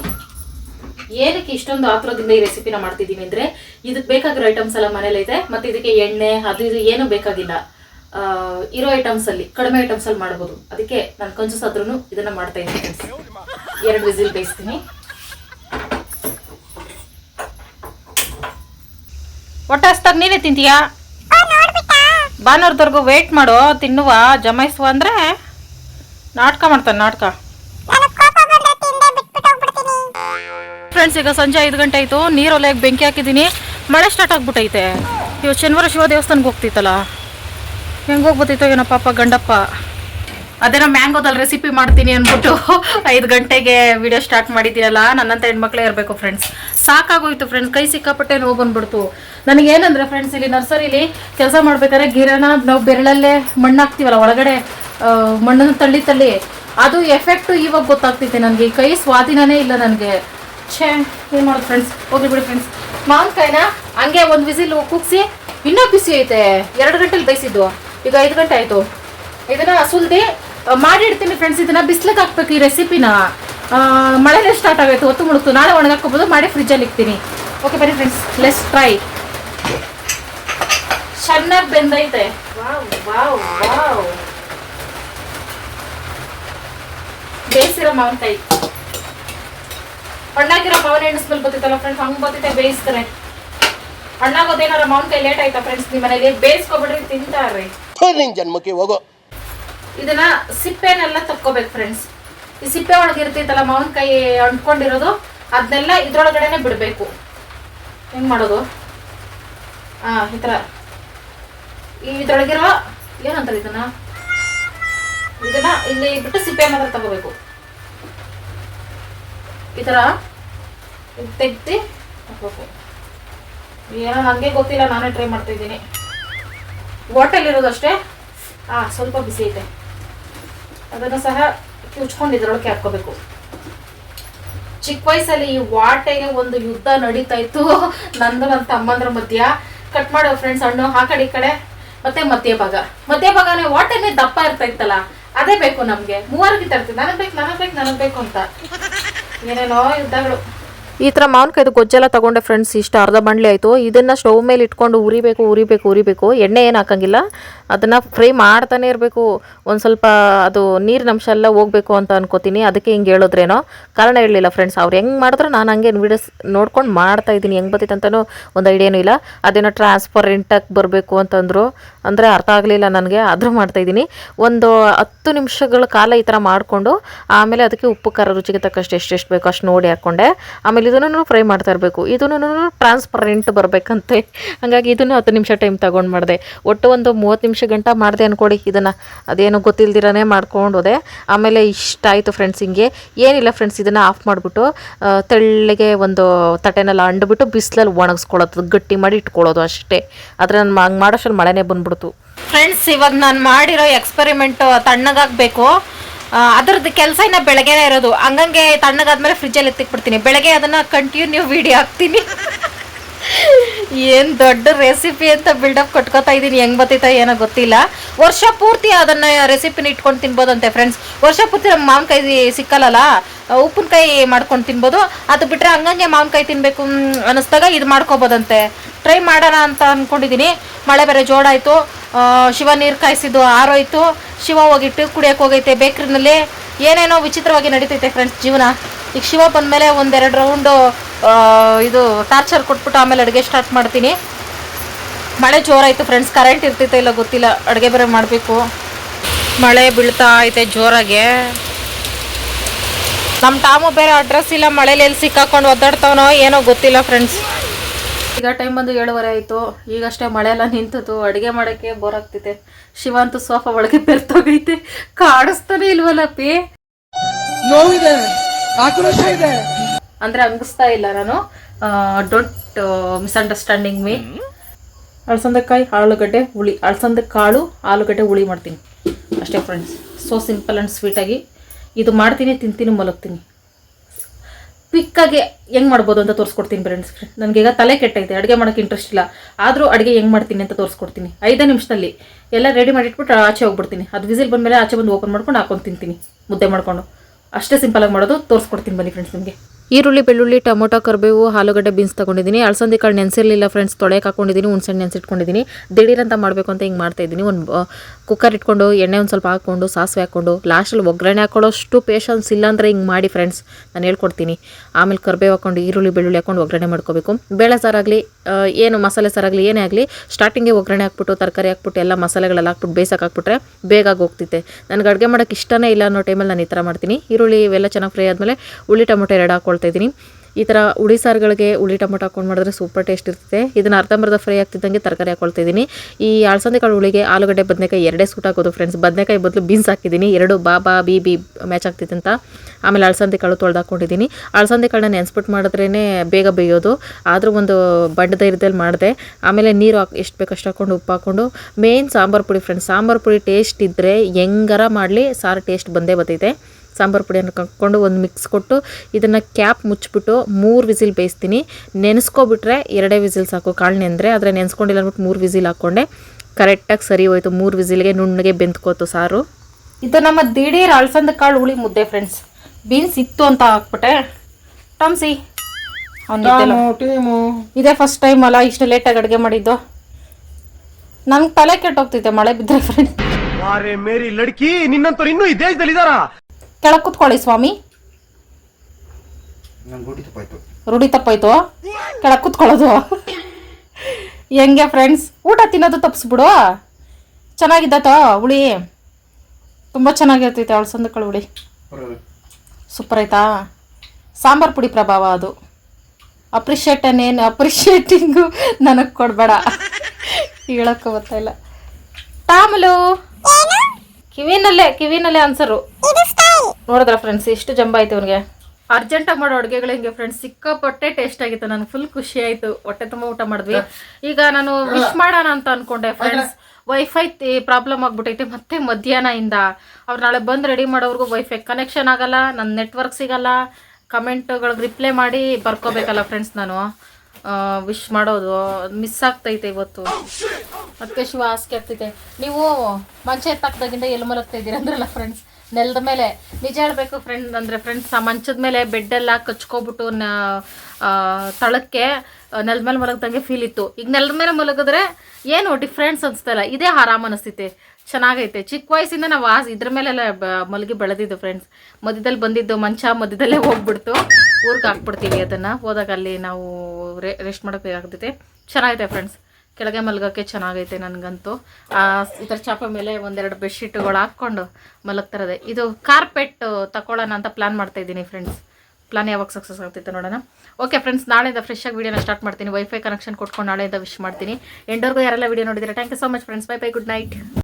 ಏನಕ್ಕೆ ಇಷ್ಟೊಂದು ಆತುರದಿಂದ ಈ ರೆಸಿಪಿನ ಮಾಡ್ತಿದ್ದೀನಿ ಅಂದರೆ ಇದಕ್ಕೆ ಬೇಕಾಗಿರೋ ಐಟಮ್ಸ್ ಎಲ್ಲ ಮನೇಲೈತೆ ಮತ್ತು ಇದಕ್ಕೆ ಎಣ್ಣೆ, ಅದು ಇದು ಏನೂ ಬೇಕಾಗಿಲ್ಲ. ಇರೋ ಐಟಮ್ಸ್ ಅಲ್ಲಿ, ಕಡಿಮೆ ಐಟಮ್ಸ್ ಅಲ್ಲಿ ಮಾಡಬಹುದು ಅದಕ್ಕೆ ನಾನು ಕಂಜೂಸ್ ಆದ್ರೂ ಇದನ್ನ ಮಾಡ್ತಾ ಇದ್ದೀನಿ ಎರಡು ವಿಸಿಲ್ ಬೇಯಿಸ್ತೀನಿ. ಹೊಟ್ಟೆ ಹಸ್ದಾಗ ನೀನೇ ತಿಂತೀಯಾ? ಭಾನುವಾರದವರೆಗೂ ವೇಟ್ ಮಾಡು, ತಿನ್ನುವ, ಜಮಾಯಿಸುವ ಅಂದ್ರೆ ನಾಟಕ ಮಾಡ್ತಾನೆ, ನಾಟಕ. ಫ್ರೆಂಡ್ಸ್ ಈಗ ಸಂಜೆ ಐದು ಗಂಟೆ ಆಯಿತು, ನೀರೊಲೆಗೆ ಬೆಂಕಿ ಹಾಕಿದ್ದೀನಿ. ಮಳೆ ಸ್ಟಾರ್ಟ್ ಆಗ್ಬಿಟ್ಟೈತೆ. ಇವತ್ತು ಶನಿವಾರ ಶಿವ ದೇವಸ್ಥಾನಕ್ಕೆ ಹೋಗ್ತಿತ್ತಲ್ಲ. ಹೆಂಗೆ ಹೋಗ್ಬೋತಿತ್ತೋ ಏನೋ ಪಾಪ ಗಂಡಪ್ಪ. ಅದೇನೋ ಮ್ಯಾಂಗೋದಲ್ಲಿ ರೆಸಿಪಿ ಮಾಡ್ತೀನಿ ಅಂದ್ಬಿಟ್ಟು ಐದು ಗಂಟೆಗೆ ವಿಡಿಯೋ ಸ್ಟಾರ್ಟ್ ಮಾಡಿದ್ದೀನಲ್ಲ, ನನ್ನಂತ ಹೆಣ್ಮಕ್ಳೇ ಇರಬೇಕು ಫ್ರೆಂಡ್ಸ್ ಸಾಕಾಗೋಯ್ತು ಫ್ರೆಂಡ್ಸ್ ಕೈ ಸಿಕ್ಕಾಪಟ್ಟೆ ನೋವು ಬಂದ್ಬಿಡ್ತು. ನನಗೇನಂದ್ರೆ ಫ್ರೆಂಡ್ಸ್ ಇಲ್ಲಿ ನರ್ಸರಿಲಿ ಕೆಲಸ ಮಾಡ್ಬೇಕಾದ್ರೆ ಗಿರಣ ನಾವು ಬೆರಳಲ್ಲೇ ಮಣ್ಣು ಹಾಕ್ತೀವಲ್ಲ ಒಳಗಡೆ ಮಣ್ಣನ್ನು ತಳ್ಳಿ ತಳ್ಳಿ. ಅದು ಎಫೆಕ್ಟು ಇವಾಗ ಗೊತ್ತಾಗ್ತೈತೆ ನನಗೆ ಕೈ ಸ್ವಾಧೀನನೇ ಇಲ್ಲ ನನಗೆ. ಛೇ, ಏನು ಮಾಡೋದು ಫ್ರೆಂಡ್ಸ್ ಹೋಗ್ಲಿ ಬಿಡಿ ಫ್ರೆಂಡ್ಸ್ ಮಾವಿನಕಾಯಿನ ಹಂಗೆ ಒಂದು ವಿಸಿಲ್ ಕುಗ್ಸಿ ಇನ್ನೂ ಬಿಸಿ ಐತೆ. ಎರಡು ಗಂಟೆಲಿ ಬೇಯಿಸಿದ್ದು. ಈಗ ಐದು ಗಂಟೆ ಆಯಿತು. ಇದನ್ನ ಸುಲ್ದಿ ಮಾಡಿ ಇಡ್ತೀನಿ ಫ್ರೆಂಡ್ಸ್ ಇದನ್ನ ಬಿಸ್ಲಕ್ಕೆ ಹಾಕ್ಬೇಕು ಈ ರೆಸಿಪಿನ ಮಳೆನೇ ಸ್ಟಾರ್ಟ್ ಆಗೈತೆ ಹೊತ್ತು ಮುಳುಗ್ತು. ನಾಳೆ ಒಣಗಾಕೋಬೋದು ಮಾಡಿ ಫ್ರಿಜ್ಜಲ್ಲಿ ಇಕ್ತೀನಿ. ಓಕೆ ಬನ್ನಿ ಫ್ರೆಂಡ್ಸ್ ಲೆಸ್ ಟ್ರೈ ಚೆನ್ನಾಗಿ ಬೆಂದೈತೆ. ಬೇಯಿಸಿರೋ ಮಾವಿನಕಾಯಿ ಹಣ್ಣಾಗಿರೋ ಮಾವಿನ ಹಣ್ಣು ಸ್ಮೆಲ್ ಬರ್ತೈತಲ್ಲ ಫ್ರೆಂಡ್ಸ್ ಹಂಗೆ ಬರ್ತಿತ್ತೆ ಬೇಯಿಸ್ತಾರೆ. ಹಣ್ಣಾಗೋದೇನಾರ ಮಾವಿನಕಾಯಿ ಲೇಟ್ ಆಯ್ತಾ ಫ್ರೆಂಡ್ಸ್ ನಿಮ್ಮ ಮನೇಲಿ ಬೇಯಿಸ್ಕೊಬಿಡ್ರಿ ತಿಂತಾರ್ರಿ ನಿನ್ ಜನ್ಮಕ್ಕೆ ಹೋಗೋ. ಇದನ್ನ ಸಿಪ್ಪೆನೆಲ್ಲ ತಕ್ಕೋಬೇಕು ಫ್ರೆಂಡ್ಸ್ ಈ ಸಿಪ್ಪೆ ಒಳಗೆ ಇರ್ತೈತಲ್ಲ ಮಾವಿನಕಾಯಿ ಅಂಟ್ಕೊಂಡಿರೋದು ಅದನ್ನೆಲ್ಲ ಇದ್ರೊಳಗಡೆನೆ ಬಿಡಬೇಕು. ಹೆಂಗ್ ಮಾಡೋದು? ಆ, ಈ ತರ ಇದ್ರೊಳಗಿರೋ, ಏನಂತಾರೆ ಇದನ್ನ? ಇದನ್ನ ಇಲ್ಲಿ ಬಿಟ್ಟು ಸಿಪ್ಪೆ ಮಾತ್ರ ತಗೋಬೇಕು. ಈ ತರ ತೆಗ್ದು ಹಾಕ್ಬೇಕು ಏನೋ ನನಗೆ ಗೊತ್ತಿಲ್ಲ, ನಾನೇ ಟ್ರೈ ಮಾಡ್ತಾ ಇದ್ದೀನಿ ಬಾಟಲ್ ಇರೋದಷ್ಟೇ ಆ, ಸ್ವಲ್ಪ ಬಿಸಿ ಇದೆ ಅದನ್ನು ಸಹ ಕಿಚ್ಕೊಂಡು ಇದ್ರೊಳಗೆ ಹಾಕ್ಕೋಬೇಕು. ಚಿಕ್ಕ ವಯಸ್ಸಲ್ಲಿ ಈ ವಾಟೆಗೆ ಒಂದು ಯುದ್ಧ ನಡೀತಾ ಇತ್ತು. ನಂದು ನನ್ನ ತಮ್ಮಂದ್ರ ಮಧ್ಯ. ಕಟ್ ಮಾಡೋ ಫ್ರೆಂಡ್ಸ್ ಹಣ್ಣು ಆ ಕಡೆ ಈ ಕಡೆ. ಮತ್ತೆ ಮಧ್ಯ ಭಾಗ. ಮಧ್ಯ ಭಾಗನೇ ವಾಟೆನೇ ದಪ್ಪ ಇರ್ತಾ ಇತ್ತಲ್ಲ, ಅದೇ ಬೇಕು ನಮಗೆ. ಮೂವರಿಗೆ ಇರ್ತೀವಿ ನನಗೆ ಬೇಕು ನನಗೆ ಬೇಕು ನನಗೆ ಬೇಕು ಅಂತ. ಏನೇನೋ ಯುದ್ಧಗಳು. ಈ ಥರ ಮಾವಿನಕಾಯ್ದು ಗೊಜ್ಜೆಲ್ಲ ತಗೊಂಡೆ ಫ್ರೆಂಡ್ಸ್ ಇಷ್ಟು ಅರ್ಧ ಬಂಡ್ಲಿ ಆಯಿತು. ಇದನ್ನು ಸ್ಟೌವ್ ಮೇಲೆ ಇಟ್ಕೊಂಡು ಉರಿಬೇಕು ಉರಿಬೇಕು ಉರಿಬೇಕು. ಎಣ್ಣೆ ಏನು ಹಾಕಂಗಿಲ್ಲ. ಅದನ್ನು ಫ್ರೈ ಮಾಡ್ತಾನೆ ಇರಬೇಕು. ಒಂದು ಸ್ವಲ್ಪ ಅದು ನೀರಿನಂಶ ಎಲ್ಲ ಹೋಗ್ಬೇಕು ಅಂತ ಅನ್ಕೋತೀನಿ. ಅದಕ್ಕೆ ಹಿಂಗೆ ಹೇಳಿದ್ರೇನೋ? ಕಾರಣ ಹೇಳಲಿಲ್ಲ ಫ್ರೆಂಡ್ಸ್ ಅವ್ರು ಹೆಂಗೆ ಮಾಡಿದ್ರು ನಾನು ಹಂಗೆ ವಿಡಿಯೋಸ್ ನೋಡ್ಕೊಂಡು ಮಾಡ್ತಾ ಇದ್ದೀನಿ. ಹೆಂಗೆ ಬರ್ತೈತೆ ಅಂತಲೂ ಒಂದು ಐಡಿಯಾನೂ ಇಲ್ಲ. ಅದೇನೋ ಟ್ರಾನ್ಸ್ಪರೆಂಟಾಗಿ ಬರಬೇಕು ಅಂತಂದರು. ಅಂದರೆ ಅರ್ಥ ಆಗಲಿಲ್ಲ ನನಗೆ, ಆದರೂ ಮಾಡ್ತಾಯಿದ್ದೀನಿ ಒಂದು ಹತ್ತು ನಿಮಿಷಗಳ ಕಾಲ ಈ ಥರ ಮಾಡಿಕೊಂಡು, ಆಮೇಲೆ ಅದಕ್ಕೆ ಉಪ್ಪು ಖಾರ ರುಚಿಗೆ ತಕ್ಕಷ್ಟು ಎಷ್ಟೆಷ್ಟು ಬೇಕೋ ಅಷ್ಟು ನೋಡಿ ಹಾಕ್ಕೊಂಡೆ ಆಮೇಲೆ ಇದನ್ನು ಫ್ರೈ ಮಾಡ್ತಾ ಇರಬೇಕು. ಇದನ್ನು ಟ್ರಾನ್ಸ್ಪರೆಂಟ್ ಬರಬೇಕಂತೆ. ಹಾಗಾಗಿ ಇದನ್ನು ಹತ್ತು ನಿಮಿಷ ಟೈಮ್ ತಗೊಂಡು ಮಾಡಿದೆ. ಒಟ್ಟು ಒಂದು ಮೂವತ್ತು ನಿಮಿಷ ಗಂಟ ಮಾಡಿದೆ ಅಂದ್ಕೊಡಿ ಇದನ್ನು. ಅದೇನು ಗೊತ್ತಿಲ್ದಿರನೇ ಮಾಡ್ಕೊಂಡು ಹೋದೆ ಆಮೇಲೆ ಇಷ್ಟ ಆಯಿತು ಫ್ರೆಂಡ್ಸ್ ಹಿಂಗೆ. ಏನಿಲ್ಲ ಫ್ರೆಂಡ್ಸ್ ಇದನ್ನು ಆಫ್ ಮಾಡಿಬಿಟ್ಟು ತೆಳ್ಳಗೆ ಒಂದು ತಟ್ಟೆನೆಲ್ಲ ಅಂಡ್ಬಿಟ್ಟು ಬಿಸಿಲಲ್ಲಿ ಒಣಗಿಸ್ಕೊಳ್ಳೋದು, ಗಟ್ಟಿ ಮಾಡಿ ಇಟ್ಕೊಳ್ಳೋದು ಅಷ್ಟೇ. ಆದರೆ ನಾನು ಹಂಗೆ ಮಾಡೋಷ್ಟರಲ್ಲಿ ಮಳೆನೇ ಬಂದ್ಬಿಡ್ತು ಫ್ರೆಂಡ್ಸ್ ಇವಾಗ ನಾನು ಮಾಡಿರೋ ಎಕ್ಸ್ಪೆರಿಮೆಂಟ್ ತಣ್ಣಗಾಗಬೇಕು. ಅದ್ರದ್ದು ಕೆಲಸ ಇನ್ನ ಬೆಳಗ್ಗೆನೇ ಇರೋದು. ಹಂಗಂಗೆ ತಣ್ಣಗಾದ್ಮೇಲೆ ಫ್ರಿಜ್ಜಲ್ಲಿ ಎತ್ತಿಕ್ಬಿಡ್ತೀನಿ ಬೆಳಗ್ಗೆ ಅದನ್ನ ಕಂಟಿನ್ಯೂ ವಿಡಿಯೋ ಹಾಕ್ತೀನಿ. ಏನು ದೊಡ್ಡ ರೆಸಿಪಿ ಅಂತ ಬಿಲ್ಡಪ್ ಕೊಟ್ಕೋತಾ ಇದ್ದೀನಿ ಹೆಂಗೆ ಬರ್ತೈತ ಏನೋ ಗೊತ್ತಿಲ್ಲ. ವರ್ಷ ಪೂರ್ತಿ ಅದನ್ನು ರೆಸಿಪಿನ ಇಟ್ಕೊಂಡು ತಿನ್ಬೋದಂತೆ ಫ್ರೆಂಡ್ಸ್ ವರ್ಷ ಪೂರ್ತಿ ನಮ್ಮ ಮಾವಿನಕಾಯಿ ಸಿಕ್ಕಲ್ಲ ಉಪ್ಪಿನಕಾಯಿ ಮಾಡ್ಕೊಂಡು ತಿನ್ಬೋದು. ಅದು ಬಿಟ್ಟರೆ ಹಂಗಂಗೆ ಮಾವಿನಕಾಯಿ ತಿನ್ಬೇಕು ಮ್, ಅನ್ನಿಸ್ದಾಗ ಇದು ಮಾಡ್ಕೋಬೋದಂತೆ. ಟ್ರೈ ಮಾಡೋಣ ಅಂತ ಅನ್ಕೊಂಡಿದ್ದೀನಿ ಮಳೆ ಬೇರೆ ಜೋಡಾಯಿತು ಶಿವ ನೀರು ಕಾಯಿಸಿದ್ದು ಆರೋಯ್ತು, ಶಿವ ಹೋಗಿ ಟೀ ಕುಡಿಯೋಕೆ ಹೋಗೈತೆ ಬೇಕ್ರಿನಲ್ಲಿ. ಏನೇನೋ ವಿಚಿತ್ರವಾಗಿ ನಡೀತೈತೆ ಫ್ರೆಂಡ್ಸ್ ಜೀವನ. ಈಗ ಶಿವ ಬಂದಮೇಲೆ ಒಂದೆರಡು ರೌಂಡು ಇದು ಟಾರ್ಚರ್ ಕೊಟ್ಬಿಟ್ಟು ಆಮೇಲೆ ಅಡುಗೆ ಸ್ಟಾರ್ಟ್ ಮಾಡ್ತೀನಿ. ಮಳೆ ಜೋರಾಯಿತು ಫ್ರೆಂಡ್ಸ್ ಕರೆಂಟ್ ಇರ್ತಿತ್ತು ಇಲ್ಲ ಗೊತ್ತಿಲ್ಲ, ಅಡುಗೆ ಬೇರೆ ಮಾಡಬೇಕು. ಮಳೆ ಬೀಳ್ತಾ ಐತೆ ಜೋರಾಗೆ. ನಮ್ಮ ಟಾಮು ಬೇರೆ ಅಡ್ರೆಸ್ ಇಲ್ಲ, ಮಳೇಲಿ ಎಲ್ಲಿ ಸಿಕ್ಕಾಕೊಂಡು ಒದ್ದಾಡ್ತಾವನೋ ಏನೋ ಗೊತ್ತಿಲ್ಲ ಫ್ರೆಂಡ್ಸ್ ಈಗ ಟೈಮ್ ಬಂದು ಏಳುವರೆ ಆಯಿತು. ಈಗಷ್ಟೇ ಮಳೆ ಎಲ್ಲ ನಿಂತಿತು ಅಡುಗೆ ಮಾಡೋಕ್ಕೆ ಬೋರ್ ಆಗ್ತಿದೆ. ಶಿವ ಅಂತೂ ಸೋಫಾ ಒಳಗೆ ಬೆರ್ತೋಗೈತೆ ಕಾಡಿಸ್ತಾನೆ ಇಲ್ವಲ್ಲ ಪೇ ನೋವಿದೆ. ಆಕ್ರೋಶ ಇದೆ. ಅಂದರೆ ಅಂಗಿಸ್ತಾ ಇಲ್ಲ ನಾನು. ಡೋಂಟ್ ಮಿಸ್ಅಂಡರ್ಸ್ಟ್ಯಾಂಡಿಂಗ್ ಮೀ ಅಳಸಂದಕಾಯಿ ಆಲೂಗಡ್ಡೆ ಹುಳಿ. ಅಳಸಂದ ಕಾಳು ಆಲೂಗಡ್ಡೆ ಹುಳಿ ಮಾಡ್ತೀನಿ. ಅಷ್ಟೇ ಫ್ರೆಂಡ್ಸ್ ಸೋ ಸಿಂಪಲ್ ಆ್ಯಂಡ್ ಸ್ವೀಟಾಗಿ ಇದು ಮಾಡ್ತೀನಿ ತಿಂತೀನಿ ಮಲಗ್ತೀನಿ. ಕ್ವಿಕ್ಕಾಗಿ ಹೆಂಗೆ ಮಾಡ್ಬೋದು ಅಂತ ತೋರಿಸ್ಕೊಡ್ತೀನಿ ಫ್ರೆಂಡ್ಸ್ ನನಗೀಗ ತಲೆ ಕೆಟ್ಟೈತೆ, ಅಡುಗೆ ಮಾಡೋಕ್ಕೆ ಇಂಟ್ರೆಸ್ಟ್ ಇಲ್ಲ. ಆದರೂ ಅಡುಗೆ ಹೆಂಗೆ ಮಾಡ್ತೀನಿ ಅಂತ ತೋರಿಸ್ಕೊಡ್ತೀನಿ. ಐದೇ ನಿಮಿಷದಲ್ಲಿ ಎಲ್ಲ ರೆಡಿ ಮಾಡಿಟ್ಬಿಟ್ಟು ಆಚೆ ಹೋಗ್ಬಿಡ್ತೀನಿ. ಅದು ವಿಸಿಲ್ ಬಂದಮೇಲೆ ಆಚೆ ಬಂದು ಓಪನ್ ಮಾಡ್ಕೊಂಡು ಹಾಕೊಂಡು ತಿಂತೀನಿ. ಮುದ್ದೆ ಮಾಡ್ಕೊಂಡು. ಅಷ್ಟೇ ಸಿಂಪಲಾಗಿ ಮಾಡೋದು, ತೋರಿಸ್ಕೊಡ್ತೀನಿ ಬನ್ನಿ ಫ್ರೆಂಡ್ಸ್ ನಿಮಗೆ. ಈರುಳ್ಳಿ, ಬೆಳ್ಳುಳ್ಳಿ, ಟೊಮೊಟೊ, ಕರಿಬೇವು, ಆಲೂಗಡ್ಡೆ ಬೀನ್ಸ್ ತೊಗೊಂಡಿದ್ದೀನಿ. ಅಳಸಂದಿ ಕಾಳು ನೆನೆಸಿರಲಿಲ್ಲ ಫ್ರೆಂಡ್ಸ್ ತೊಳೆಗೆ ಹಾಕೊಂಡಿದ್ದೀನಿ ಹುಣ್ಸೆಹಣ್ಣು ನೆನೆಸಿಟ್ಕೊಂಡಿದ್ದೀನಿ. ದಿಢೀರಂತ ಮಾಡಬೇಕು ಅಂತ ಹಿಂಗೆ ಮಾಡ್ತಾ ಇದ್ದೀನಿ. ಒಂದು ಕುಕ್ಕರ್ ಇಟ್ಕೊಂಡು, ಎಣ್ಣೆ ಒಂದು ಸ್ವಲ್ಪ ಹಾಕ್ಕೊಂಡು, ಸಾಸಿವೆ ಹಾಕ್ಕೊಂಡು ಲಾಸ್ಟಲ್ಲಿ ಒಗ್ಗರಣೆ ಹಾಕೊಳ್ಳೋಷ್ಟು ಪೇಷನ್ಸ್ ಇಲ್ಲಾಂದರೆ ಹಿಂಗೆ ಮಾಡಿ ಫ್ರೆಂಡ್ಸ್ ನಾನು ಹೇಳ್ಕೊಡ್ತೀನಿ. ಆಮೇಲೆ ಕರಿಬೇವು ಹಾಕ್ಕೊಂಡು ಈರುಳ್ಳಿ, ಬೆಳ್ಳುಳ್ಳಿ ಹಾಕೊಂಡು ಒಗ್ಗರಣೆ ಮಾಡ್ಕೋಬೇಕು. ಬೇಳೆ ಸಾರಾಗಲಿ ಏನು ಮಸಾಲೆ ಸಾರಾಗಲಿ ಏನೇ ಆಗಲಿ ಸ್ಟಾರ್ಟಿಂಗ್ಗೆ ಒಗ್ಗರಣೆ ಹಾಕ್ಬಿಟ್ಟು, ತರಕಾರಿ ಹಾಕ್ಬಿಟ್ಟು, ಎಲ್ಲ ಮಸಾಲೆಗಳೆಲ್ಲ ಹಾಕ್ಬಿಟ್ಟು ಬೇಸಕ್ಕೆ ಹಾಕ್ಬಿಟ್ರೆ ಬೇಗ ಹೋಗ್ತಿತ್ತೆ ನನಗೆ ಅಡುಗೆ ಮಾಡೋಕ್ಕೆ ಇಷ್ಟನೇ ಇಲ್ಲ ಅನ್ನೋ ಟೈಮಲ್ಲಿ ನಾನು ಈ ಥರ ಮಾಡ್ತೀನಿ. ಈರುಳ್ಳಿ ಇವೆಲ್ಲ ಚೆನ್ನಾಗಿ ಫ್ರೈ ಆದಮೇಲೆ, ಉಳ್ಳಿ ಟೊಮೊಟೊ ಎರಡು ಇದ್ದೀನಿ. ಈ ಥರ ಉಳಿ ಸಾರುಗಳಿಗೆ ಉಳಿ ಟೊಮೊಟೊ ಹಾಕೊಂಡು ಮಾಡಿದ್ರೆ ಸೂಪರ್ ಟೇಸ್ಟ್ ಇರ್ತದೆ. ಇದನ್ನು ಅರ್ಧಂಬರ್ಧ ಫ್ರೈ ಆಗ್ತಿದ್ದಂಗೆ ತರಕಾರಿ ಹಾಕೊಳ್ತಾ ಇದ್ದೀನಿ. ಈ ಕಾಳು ಹುಳಿಗೆ ಆಲೂಗಡ್ಡೆ ಬದನೆಕಾಯಿ ಎರಡೇ ಸೂಟ್ ಹಾಕೋದು ಫ್ರೆಂಡ್ಸ್ ಬದನೆಕಾಯಿ ಬದಲು ಬೀನ್ಸ್ ಹಾಕಿದ್ದೀನಿ. ಎರಡು ಬಾಬಾ ಬಿ ಬಿ ಮ್ಯಾಚ್ ಆಗ್ತಿದೆ ಅಂತ. ಆಮೇಲೆ ಅಳಸಂದೆ ಕಾಳು ತೊಳೆದು ಹಾಕ್ಕೊಂಡಿದ್ದೀನಿ ಅಳಸಂದೆ ಕಾಳನ್ನ ನೆನೆಸ್ಬಿಟ್ಟು ಮಾಡಿದ್ರೇ ಬೇಗ ಬೇಯೋದು. ಆದರೂ ಒಂದು ಬಂಡ ಧೈರ್ಯದಲ್ಲಿ ಮಾಡಿದೆ. ಆಮೇಲೆ ನೀರು ಹಾಕಿ, ಎಷ್ಟು ಬೇಕು ಅಷ್ಟು ಹಾಕ್ಕೊಂಡು ಉಪ್ಪು ಹಾಕ್ಕೊಂಡು ಮೇಯ್ನ್ ಸಾಂಬಾರು ಪುಡಿ ಫ್ರೆಂಡ್ಸ್ ಸಾಂಬಾರು ಪುಡಿ ಟೇಸ್ಟ್ ಇದ್ದರೆ ಹೆಂಗಾರ ಮಾಡಲಿ, ಸಾರು ಟೇಸ್ಟ್ ಬಂದೇ ಬರ್ತೈತೆ. ಸಾಂಬಾರು ಪುಡಿಯನ್ನು ಕಟ್ಕೊಂಡು ಒಂದು ಮಿಕ್ಸ್ ಕೊಟ್ಟು ಇದನ್ನು ಕ್ಯಾಪ್ ಮುಚ್ಚಿಬಿಟ್ಟು ಮೂರು ವಿಸಿಲ್ ಬೇಯಿಸ್ತೀನಿ. ನೆನೆಸ್ಕೊಬಿಟ್ರೆ ಎರಡೇ ವಿಸಿಲ್ ಸಾಕು ಕಾಳು ನೆಂದರೆ ಆದರೆ ನೆನೆಸ್ಕೊಂಡಿಲ್ಲ ಅಂದ್ಬಿಟ್ಟು ಮೂರು ವಿಸಿಲ್ ಹಾಕ್ಕೊಂಡೆ. ಕರೆಕ್ಟಾಗಿ ಸರಿ ಹೋಯ್ತು. ಮೂರು ವಿಸಿಲ್ಗೆ ನುಣ್ಣಗೆ ಬೆಂದ್ಕೋತು ಸಾರು. ಇದು ನಮ್ಮ ದಿಢೀರ್ ಅಳಸಂದ ಕಾಳು ಹುಳಿ ಮುದ್ದೆ ಫ್ರೆಂಡ್ಸ್ ಬೀನ್ಸ್ ಇತ್ತು ಅಂತ ಹಾಕ್ಬಿಟ್ಟೆ. ಟಮ್ಸಿ ಇದೇ ಫಸ್ಟ್ ಟೈಮ್ ಅಲ್ಲ ಇಷ್ಟು ಲೇಟಾಗಿ ಅಡುಗೆ ಮಾಡಿದ್ದು. ನಂಗೆ ತಲೆ ಕೆಟ್ಟೋಗ್ತಿದ್ದೆ ಮಳೆ ಬಿದ್ದರೆ ಫ್ರೆಂಡ್ ಮೇರಿ ಲಡ್ಕಿ ನಿನ್ನಂತವ್ರು ಇನ್ನೂ ಈ ದೇಶದಲ್ಲಿ ಇದಾರಾ ಕೆಳಗೆ ಕುತ್ಕೊಳ್ಳಿ ಸ್ವಾಮಿ. ರೂಢಿ ತಪ್ಪಾಯ್ತು. ಕೆಳಗೆ ಕುತ್ಕೊಳ್ಳೋದು. ಹೆಂಗೆ ಫ್ರೆಂಡ್ಸ್ ಊಟ ತಿನ್ನೋದು ತಪ್ಪಿಸ್ಬಿಡು ಚೆನ್ನಾಗಿದ್ದತೋ ಹುಳಿ? ತುಂಬ ಚೆನ್ನಾಗಿರ್ತೈತೆ ಅವಳು ಸಂದಕಳು ಹುಳಿ. ಸೂಪರ್ ಆಯ್ತಾ? ಸಾಂಬಾರು ಪುಡಿ ಪ್ರಭಾವ ಅದು. ಅಪ್ರಿಷಿಯೇಟ್ ಏನು ಅಪ್ರಿಷಿಯೇಟಿಂಗು ನನಗೆ ಕೊಡಬೇಡ. ಹೇಳಕ್ಕೆ ಗೊತ್ತಾಯಿಲ್ಲ ಟಾಮಲು ಕಿವಿನಲ್ಲೇ ಕಿವಿನಲ್ಲೇ ಆನ್ಸರು ನೋಡಿದ್ರ ಫ್ರೆಂಡ್ಸ್ ಎಷ್ಟು ಜಂಬ ಆಯ್ತು ಅವ್ನಿಗೆ ಅರ್ಜೆಂಟಾಗಿ ಮಾಡೋ ಅಡುಗೆಗಳು ಹಿಂಗೆ ಫ್ರೆಂಡ್ಸ್ ಸಿಕ್ಕಾಪಟ್ಟೆ ಟೇಸ್ಟ್ ಆಗಿತ್ತು. ನನಗೆ ಫುಲ್ ಖುಷಿ ಆಯ್ತು. ಹೊಟ್ಟೆ ತುಂಬ ಊಟ ಮಾಡಿದ್ವಿ. ಈಗ ನಾನು ವಿಶ್ ಮಾಡೋಣ ಅಂತ ಅನ್ಕೊಂಡೆ ಫ್ರೆಂಡ್ಸ್ ವೈಫೈ ಪ್ರಾಬ್ಲಮ್ ಆಗ್ಬಿಟ್ಟೈತೆ ಮತ್ತೆ ಮಧ್ಯಾಹ್ನದಿಂದ ಅವ್ರು ನಾಳೆ ಬಂದು ರೆಡಿ ಮಾಡೋವ್ರಿಗೂ ವೈಫೈ ಕನೆಕ್ಷನ್ ಆಗಲ್ಲ. ನನ್ನ ನೆಟ್ವರ್ಕ್ ಸಿಗಲ್ಲ. ಕಮೆಂಟ್ಗಳಿಗೆ ರಿಪ್ಲೈ ಮಾಡಿ ಬರ್ಕೋಬೇಕಲ್ಲ ಫ್ರೆಂಡ್ಸ್ ನಾನು. ವಿಶ್ ಮಾಡೋದು. ಮಿಸ್ ಆಗ್ತೈತೆ ಇವತ್ತು. ಅದಕ್ಕೆ ಶಿವ ಹಾಸಿಗೆ ಆಗ್ತೈತೆ. ನೀವು ಮಂಚೆ ಎತ್ತಾಕ್ದಾಗಿಂದ ಎಲ್ಲಿ ಮಲಗ್ತಾ ಇದ್ದೀರ ಅಂದ್ರಲ್ಲ ಫ್ರೆಂಡ್ಸ್ ನೆಲದ ಮೇಲೆ ನಿಜ ಹೇಳಬೇಕು ಫ್ರೆಂಡ್ ಅಂದರೆ ಫ್ರೆಂಡ್ಸ್ ಆ ಮಂಚದ ಮೇಲೆ ಬೆಡ್ಡೆಲ್ಲ ಕಚ್ಕೊಬಿಟ್ಟು ನ ತಳಕ್ಕೆ ನೆಲದ ಮೇಲೆ ಮಲಗ್ದಂಗೆ ಫೀಲ್ ಇತ್ತು. ಈಗ ನೆಲದ ಮೇಲೆ ಮಲಗಿದ್ರೆ ಏನು ಡಿಫ್ರೆನ್ಸ್ ಅನಿಸ್ತಲ್ಲ ಇದೇ ಆರಾಮ ಅನಿಸ್ತೈತೆ ಚೆನ್ನಾಗೈತೆ. ಚಿಕ್ಕ ವಯಸ್ಸಿಂದ ನಾವು ಆ, ಇದ್ರ ಮೇಲೆಲ್ಲ ಮಲಗಿ ಬೆಳೆದಿದ್ದು ಫ್ರೆಂಡ್ಸ್ ಮಧ್ಯದಲ್ಲಿ ಬಂದಿದ್ದು ಮಂಚ ಮಧ್ಯದಲ್ಲೇ ಹೋಗ್ಬಿಡ್ತು. ಊರಿಗೆ ಹಾಕ್ಬಿಡ್ತೀವಿ ಅದನ್ನು. ಹೋದಾಗ ಅಲ್ಲಿ ನಾವು ರೆಸ್ಟ್ ಮಾಡೋಕ್ಕೆ ಆಗ್ತೈತೆ. ಚೆನ್ನಾಗೈತೆ ಫ್ರೆಂಡ್ಸ್ ಕೆಳಗೆ ಮಲಗೋಕ್ಕೆ ಚೆನ್ನಾಗೈತೆ ನನಗಂತೂ. ಈ ಥರ ಚಾಪೆ ಮೇಲೆ ಒಂದೆರಡು ಬೆಡ್ಶೀಟ್ಗಳು ಹಾಕ್ಕೊಂಡು ಮಲಗ್ತಾರದೆ. ಇದು ಕಾರ್ಪೆಟ್ ತಗೊಳ್ಳೋಣ ಅಂತ ಪ್ಲ್ಯಾನ್ ಮಾಡ್ತಾ ಇದ್ದೀನಿ ಫ್ರೆಂಡ್ಸ್ ಪ್ಲಾನ್ ಯಾವಾಗ ಸಕ್ಸಸ್ ಆಗ್ತಿತ್ತು ನೋಡೋಣ. ಓಕೆ ಫ್ರೆಂಡ್ಸ್ ನಾಳೆಯಿಂದ ಫ್ರೆಶ್ ಆಗಿ ವೀಡಿಯೋನ ಸ್ಟಾರ್ಟ್ ಮಾಡ್ತೀನಿ. ವೈಫೈ ಕನೆಕ್ಷನ್ ಕೊಟ್ಕೊಂಡು ನಾಳೆಯಿಂದ ವಿಶ್ ಮಾಡ್ತೀನಿ. ಎಂಡೋರ್ಗೂ ಯಾರೆಲ್ಲ ವೀಡಿಯೋ ನೋಡಿದ್ರೆ thank you so much friends bye bye good night